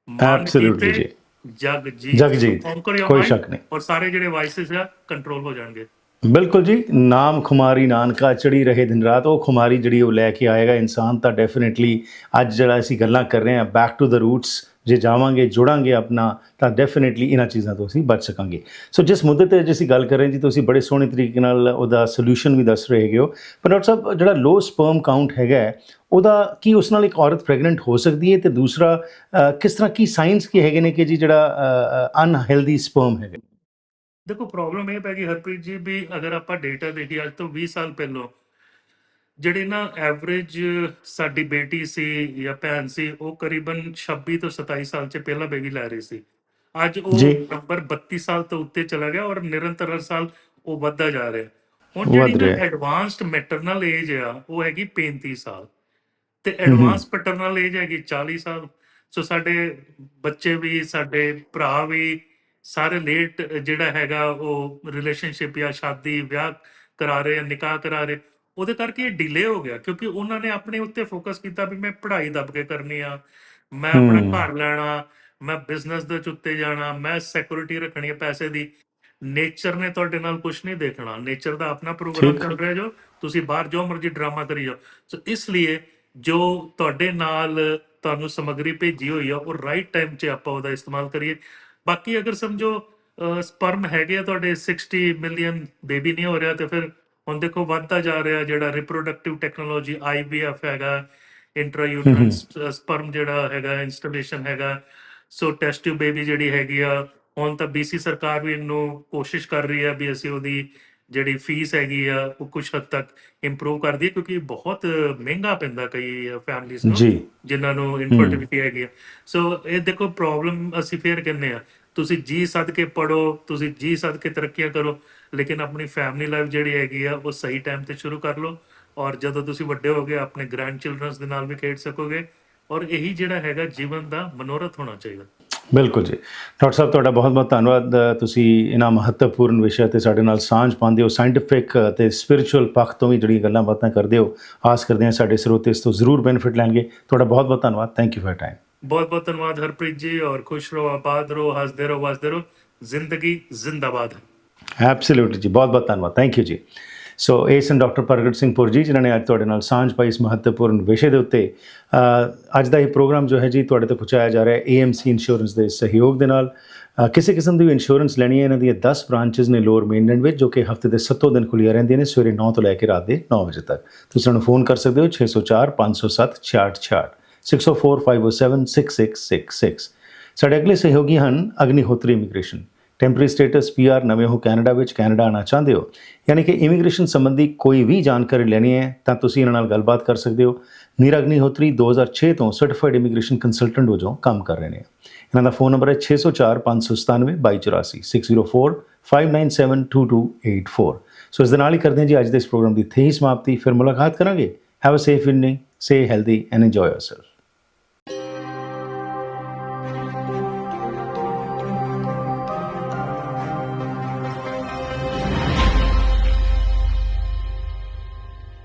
[SPEAKER 2] मन
[SPEAKER 1] ਐਬਸੋਲੂਟਲੀ
[SPEAKER 2] जीते,
[SPEAKER 1] ਜੀ
[SPEAKER 2] जग जीत
[SPEAKER 1] ਜਗ ਜੀਤ
[SPEAKER 2] Conquer your
[SPEAKER 1] ਕੋਈ
[SPEAKER 2] mind
[SPEAKER 1] ਸ਼ੱਕ ਨਹੀਂ
[SPEAKER 2] और सारे ਜਿਹੜੇ ਵਾਇਸਸ ਆ ਕੰਟਰੋਲ ਹੋ ਜਾਣਗੇ
[SPEAKER 1] ਬਿਲਕੁਲ ਜੀ ਨਾਮ ਖੁਮਾਰੀ ਨਾਨਕਾ ਚੜੀ ਰਹੇ ਦਿਨ ਰਾਤ ਉਹ ਖੁਮਾਰੀ ਜਿਹੜੀ ਉਹ ਲੈ ਕੇ ਆਏਗਾ ਇਨਸਾਨ ਤਾਂ ਡੈਫੀਨਿਟਲੀ ਅੱਜ ਜਿਹੜਾ ਅਸੀਂ ਗੱਲਾਂ ਕਰ ਰਹੇ ਹਾਂ ਬੈਕ ਟੂ ਦ ਰੂਟਸ ਜੇ ਜਾਵਾਂਗੇ, ਜੁੜਾਂਗੇ ਆਪਣਾ, ਤਾਂ ਡੈਫੀਨਿਟਲੀ ਇਹਨਾਂ ਚੀਜ਼ਾਂ ਤੋਂ ਅਸੀਂ ਬਚ ਸਕਾਂਗੇ। ਸੋ ਜਿਸ ਮੁੱਦੇ ਤੇ ਅੱਜ ਅਸੀਂ ਗੱਲ ਕਰ ਰਹੇ ਹਾਂ ਜੀ, ਤੁਸੀਂ ਬੜੇ ਸੋਹਣੇ ਤਰੀਕੇ ਨਾਲ ਉਹਦਾ ਸੋਲੂਸ਼ਨ ਵੀ ਦੱਸ ਰਹੇ ਹੈਗੇ ਹੋ। ਪਰ ਡਾਕਟਰ ਸਾਹਿਬ, ਜਿਹੜਾ ਲੋ ਸਪਰਮ ਕਾਊਂਟ ਹੈਗਾ ਉਹਦਾ ਕੀ ਉਸ ਨਾਲ ਇੱਕ ਔਰਤ ਪ੍ਰੈਗਨੈਂਟ ਹੋ ਸਕਦੀ ਹੈ? ਤੇ ਦੂਸਰਾ ਕਿਸ ਤਰ੍ਹਾਂ ਕੀ ਸਾਇੰਸ ਕੀ ਹੈਗੇ ਨੇ ਕਿ ਜੀ ਜਿਹੜਾ ਅਨਹੈਲਦੀ ਸਪਰਮ ਹੈਗਾ?
[SPEAKER 2] ਦੇਖੋ ਪ੍ਰੋਬਲਮ ਇਹ ਪੈ ਗਈ ਹਰਪ੍ਰੀਤ ਜੀ ਵੀ ਅਗਰ ਆਪਾਂ ਡੇਟਾ ਦੇਖੀਏ, ਅੱਜ ਤੋਂ 20 ਸਾਲ ਪਹਿਲਾਂ ਜਿਹੜੀ ਨਾ ਐਵਰੇਜ ਸਾਡੀ ਬੇਟੀ ਸੀ ਜਾਂ ਭੈਣ ਸੀ ਉਹ ਕਰੀਬਨ 26 ਤੋਂ 27 ਸਾਲ ਚ ਪਹਿਲਾ ਬੇਬੀ ਲੈ ਰਹੀ ਸੀ। ਅੱਜ ਉਹ। ਨੰਬਰ 32 ਸਾਲ ਤੋਂ ਉੱਤੇ ਚਲਾ ਗਿਆ ਔਰ ਨਿਰੰਤਰ ਹਰ ਸਾਲ ਉਹ ਵੱਧਦਾ ਜਾ ਰਿਹਾ। ਹੁਣ ਜਿਹੜੀ। ਐਡਵਾਂਸਡ ਮੈਟਰਨਲ ਏਜ ਆ ਉਹ ਹੈਗੀ 35 ਸਾਲ। ਤੇ ਐਡਵਾਂਸ ਪੈਟਰਨਲ ਏਜ ਹੈਗੀ 40 ਸਾਲ। ਸੋ ਸਾਡੇ ਬੱਚੇ ਵੀ ਸਾਡੇ ਭਰਾ ਵੀ ਸਾਰੇ ਲੇਟ ਜਿਹੜਾ ਹੈਗਾ ਉਹ ਰਿਲੇਸ਼ਨਸ਼ਿਪ ਜਾਂ ਸ਼ਾਦੀ ਵਿਆਹ ਕਰਾ ਰਹੇ ਨਿਕਾਹ ਕਰਾ ਰਹੇ। ਉਹਦੇ ਕਰਕੇ ਇਹ ਡਿਲੇ ਹੋ ਗਿਆ ਕਿਉਂਕਿ ਉਹਨਾਂ ਨੇ ਆਪਣੇ ਉੱਤੇ ਫੋਕਸ ਕੀਤਾ ਵੀ ਮੈਂ ਪੜ੍ਹਾਈ ਦੱਬ ਕੇ ਕਰਨੀ ਆ ਮੈਂ ਆਪਣਾ। ਘਰ ਲੈਣਾ ਮੈਂ ਬਿਜ਼ਨਸ ਦੇ ਉੱਤੇ ਜਾਣਾ ਮੈਂ ਸਿਕਿਉਰਿਟੀ ਰੱਖਣੀ ਹੈ ਪੈਸੇ ਦੀ ਨੇਚਰ ਨੇ ਤੁਹਾਡੇ ਨਾਲ ਕੁਝ ਨਹੀਂ ਦੇਖਣਾ ਨੇਚਰ ਦਾ ਆਪਣਾ ਪ੍ਰੋਗਰਾਮ। ਚੱਲ ਰਿਹਾ ਜੋ ਤੁਸੀਂ ਬਾਹਰ ਜੋ ਮਰਜ਼ੀ ਡਰਾਮਾ ਕਰੀ ਜਾਓ ਸੋ ਇਸ ਲਈ ਜੋ ਤੁਹਾਡੇ ਨਾਲ ਤੁਹਾਨੂੰ ਸਮੱਗਰੀ ਭੇਜੀ ਹੋਈ ਆ ਉਹ ਰਾਈਟ ਟਾਈਮ 'ਚ ਆਪਾਂ ਉਹਦਾ ਇਸਤੇਮਾਲ ਕਰੀਏ ਬਾਕੀ ਅਗਰ ਸਮਝੋ ਸਪਰਮ ਹੈਗੇ ਆ ਤੁਹਾਡੇ 60 ਮਿਲੀਅਨ ਬੇਬੀ ਨਹੀਂ ਹੋ ਰਿਹਾ ਤੇ ਫਿਰ ਹੁਣ ਦੇਖੋ ਵੱਧਦਾ ਜਾ ਰਿਹਾ ਜਿਹੜਾ ਰਿਪਰੋਡਕਟਿਵ ਟੈਕਨੋਲੋਜੀ ਆਈਵੀਐਫ ਹੈਗਾ ਇੰਟਰਾਯੂਟਰਸ ਸਪਰਮ ਜਿਹੜਾ ਹੈਗਾ ਇੰਸਟਾਲੇਸ਼ਨ ਹੈਗਾ ਸੋ ਟੈਸਟ ਟਿਊਬ ਬੇਬੀ ਜਿਹੜੀ ਹੈਗੀ ਆ ਹੁਣ ਤਾਂ ਬੀਸੀ ਸਰਕਾਰ ਵੀ ਇਹਨੂੰ ਕੋਸ਼ਿਸ਼ ਕਰ ਰਹੀ ਹੈ ਵੀ ਅਸੀਂ ਉਹਦੀ ਜਿਹੜੀ ਫੀਸ ਹੈਗੀ ਆ ਉਹ ਕੁਝ ਹੱਦ ਤੱਕ ਇੰਪਰੂਵ ਕਰ ਦਈਏ ਕਿਉਂਕਿ ਬਹੁਤ ਮਹਿੰਗਾ ਪੈਂਦਾ ਕਈ ਫੈਮਲੀਆਂ ਨੂੰ ਜਿਨ੍ਹਾਂ ਨੂੰ ਇਨਫਰਟੀਲਿਟੀ ਹੈਗੀ ਆ। ਸੋ ਇਹ ਦੇਖੋ ਪ੍ਰੋਬਲਮ ਅਸੀਂ ਫੇਰ ਕਹਿੰਦੇ ਆ ਤੁਸੀਂ ਜੀ ਸੱਦ ਕੇ ਪੜੋ ਤੁਸੀਂ ਜੀ ਸੱਦ ਕੇ ਤਰੱਕੀਆਂ ਕਰੋ ਲੇਕਿਨ ਆਪਣੀ ਫੈਮਿਲੀ ਲਾਈਫ ਜਿਹੜੀ ਹੈਗੀ ਆ ਉਹ ਸਹੀ ਟਾਈਮ ਤੇ ਸ਼ੁਰੂ ਕਰ ਲਓ ਔਰ ਜਦੋਂ ਤੁਸੀਂ ਵੱਡੇ ਹੋਗੇ ਆਪਣੇ ਗ੍ਰੈਂਡ ਚਿਲਡਰਨਸ ਦੇ ਨਾਲ ਵੀ ਖੇਡ ਸਕੋਗੇ ਔਰ ਇਹੀ ਜਿਹੜਾ ਹੈਗਾ ਜੀਵਨ ਦਾ ਮਨੋਰਥ ਹੋਣਾ ਚਾਹੀਦਾ।
[SPEAKER 1] ਬਿਲਕੁਲ ਜੀ। ਡਾਕਟਰ ਸਾਹਿਬ ਤੁਹਾਡਾ ਬਹੁਤ ਬਹੁਤ ਧੰਨਵਾਦ। ਤੁਸੀਂ ਇਹਨਾਂ ਮਹੱਤਵਪੂਰਨ ਵਿਸ਼ੇ ਤੇ ਸਾਡੇ ਨਾਲ ਸਾਂਝ ਪਾਉਂਦੇ ਹੋ ਸਾਇੰਟੀਫਿਕ ਅਤੇ ਸਪਿਰਚੁਅਲ ਪੱਖ ਤੋਂ ਵੀ ਜਿਹੜੀਆਂ ਗੱਲਾਂ ਬਾਤਾਂ ਕਰਦੇ ਹੋ ਆਸ ਕਰਦੇ ਹਾਂ ਸਾਡੇ ਸਰੋਤੇ ਇਸ ਤੋਂ ਜ਼ਰੂਰ ਬੈਨੀਫਿਟ ਲੈਣਗੇ। ਤੁਹਾਡਾ ਬਹੁਤ ਬਹੁਤ ਧੰਨਵਾਦ। ਥੈਂਕ ਯੂ ਫॉर ਟਾਈਮ
[SPEAKER 2] ਬਹੁਤ ਬਹੁਤ ਧੰਨਵਾਦ ਹਰਪ੍ਰੀਤ ਜੀ ਔਰ ਖੁਸ਼ ਰਹੋ ਆਬਾਦ ਰਹੋ ਹੱਸਦੇ ਰਹੋ ਵਸਦੇ ਰਹੋ। ਜ਼ਿੰਦਗੀ ਜ਼ਿੰਦਾਬਾਦ।
[SPEAKER 1] ਐਬਸੋਲੂਟਲੀ ਜੀ ਬਹੁਤ ਬਹੁਤ ਧੰਨਵਾਦ ਥੈਂਕ ਯੂ ਜੀ ਸੋ ਇਹ ਸਨ ਡਾਕਟਰ ਪ੍ਰਗਟ ਸਿੰਘ ਪੁਰ ਜੀ ਜਿਨ੍ਹਾਂ ਨੇ ਅੱਜ ਤੁਹਾਡੇ ਨਾਲ ਸਾਂਝ ਪਾਈ ਇਸ ਮਹੱਤਵਪੂਰਨ ਵਿਸ਼ੇ ਦੇ ਉੱਤੇ ਅੱਜ ਦਾ ਇਹ ਪ੍ਰੋਗਰਾਮ ਜੋ ਹੈ ਜੀ ਤੁਹਾਡੇ ਤੱਕ ਪਹੁੰਚਾਇਆ ਜਾ ਰਿਹਾ ਹੈ AMC ਇੰਸ਼ੋਰੈਂਸ ਦੇ ਸਹਿਯੋਗ ਦੇ ਨਾਲ ਕਿਸੇ ਕਿਸਮ ਦੀ ਵੀ ਇੰਸ਼ੋਰੈਂਸ ਲੈਣੀ ਹੈ ਇਹਨਾਂ ਦੀਆਂ 10 ਬ੍ਰਾਂਚਸ ਨੇ ਲੋਅਰ ਮੇਨਲੈਂਡ ਵਿੱਚ ਜੋ ਕਿ ਹਫ਼ਤੇ ਦੇ 7 ਦਿਨ ਖੁੱਲੀਆਂ ਰਹਿੰਦੀਆਂ ਨੇ ਸਵੇਰੇ 9 ਤੋਂ ਲੈ ਕੇ ਰਾਤ ਦੇ 9 ਵਜੇ ਤੱਕ ਤੁਸੀਂ ਸਾਨੂੰ ਫੋਨ ਕਰ ਸਕਦੇ ਹੋ 604 507 6666 6045076666 ਸਾਡੇ ਅਗਲੇ ਸਹਿਯੋਗੀ ਹਨ Agnihotri immigration temporary status PR ਨਵੇਂ ਹੋ ਕੈਨੇਡਾ ਵਿੱਚ ਕੈਨੇਡਾ ਆਉਣਾ ਚਾਹੁੰਦੇ ਹੋ। ਯਾਨੀ ਕਿ ਇਮੀਗ੍ਰੇਸ਼ਨ ਸੰਬੰਧੀ ਕੋਈ ਵੀ ਜਾਣਕਾਰੀ ਲੈਣੀ ਹੈ, ਤਾਂ ਤੁਸੀਂ ਇਹਨਾਂ ਨਾਲ ਗੱਲਬਾਤ ਕਰ ਸਕਦੇ ਹੋ। ਨੀਰਾ ਅਗਨੀਹੋਤਰੀ 2006 ਤੋਂ ਸਰਟੀਫਾਈਡ ਇਮੀਗ੍ਰੇਸ਼ਨ ਕੰਸਲਟੈਂਟ ਵਜੋਂ ਕੰਮ ਕਰ ਰਹੇ ਨੇ। ਇਹਨਾਂ ਦਾ ਫੋਨ ਨੰਬਰ ਹੈ 604 597 2284 604 597 2284 ਸੋ ਇਸ ਦੇ ਨਾਲ ਹੀ ਕਰਦੇ ਹਾਂ ਜੀ, ਅੱਜ ਦੇ ਇਸ ਪ੍ਰੋਗਰਾਮ ਦੀ ਇੱਥੇ ਹੀ ਸਮਾਪਤੀ। ਫਿਰ ਮੁਲਾਕਾਤ ਕਰਾਂਗੇ। Have a safe evening stay healthy and enjoy yourself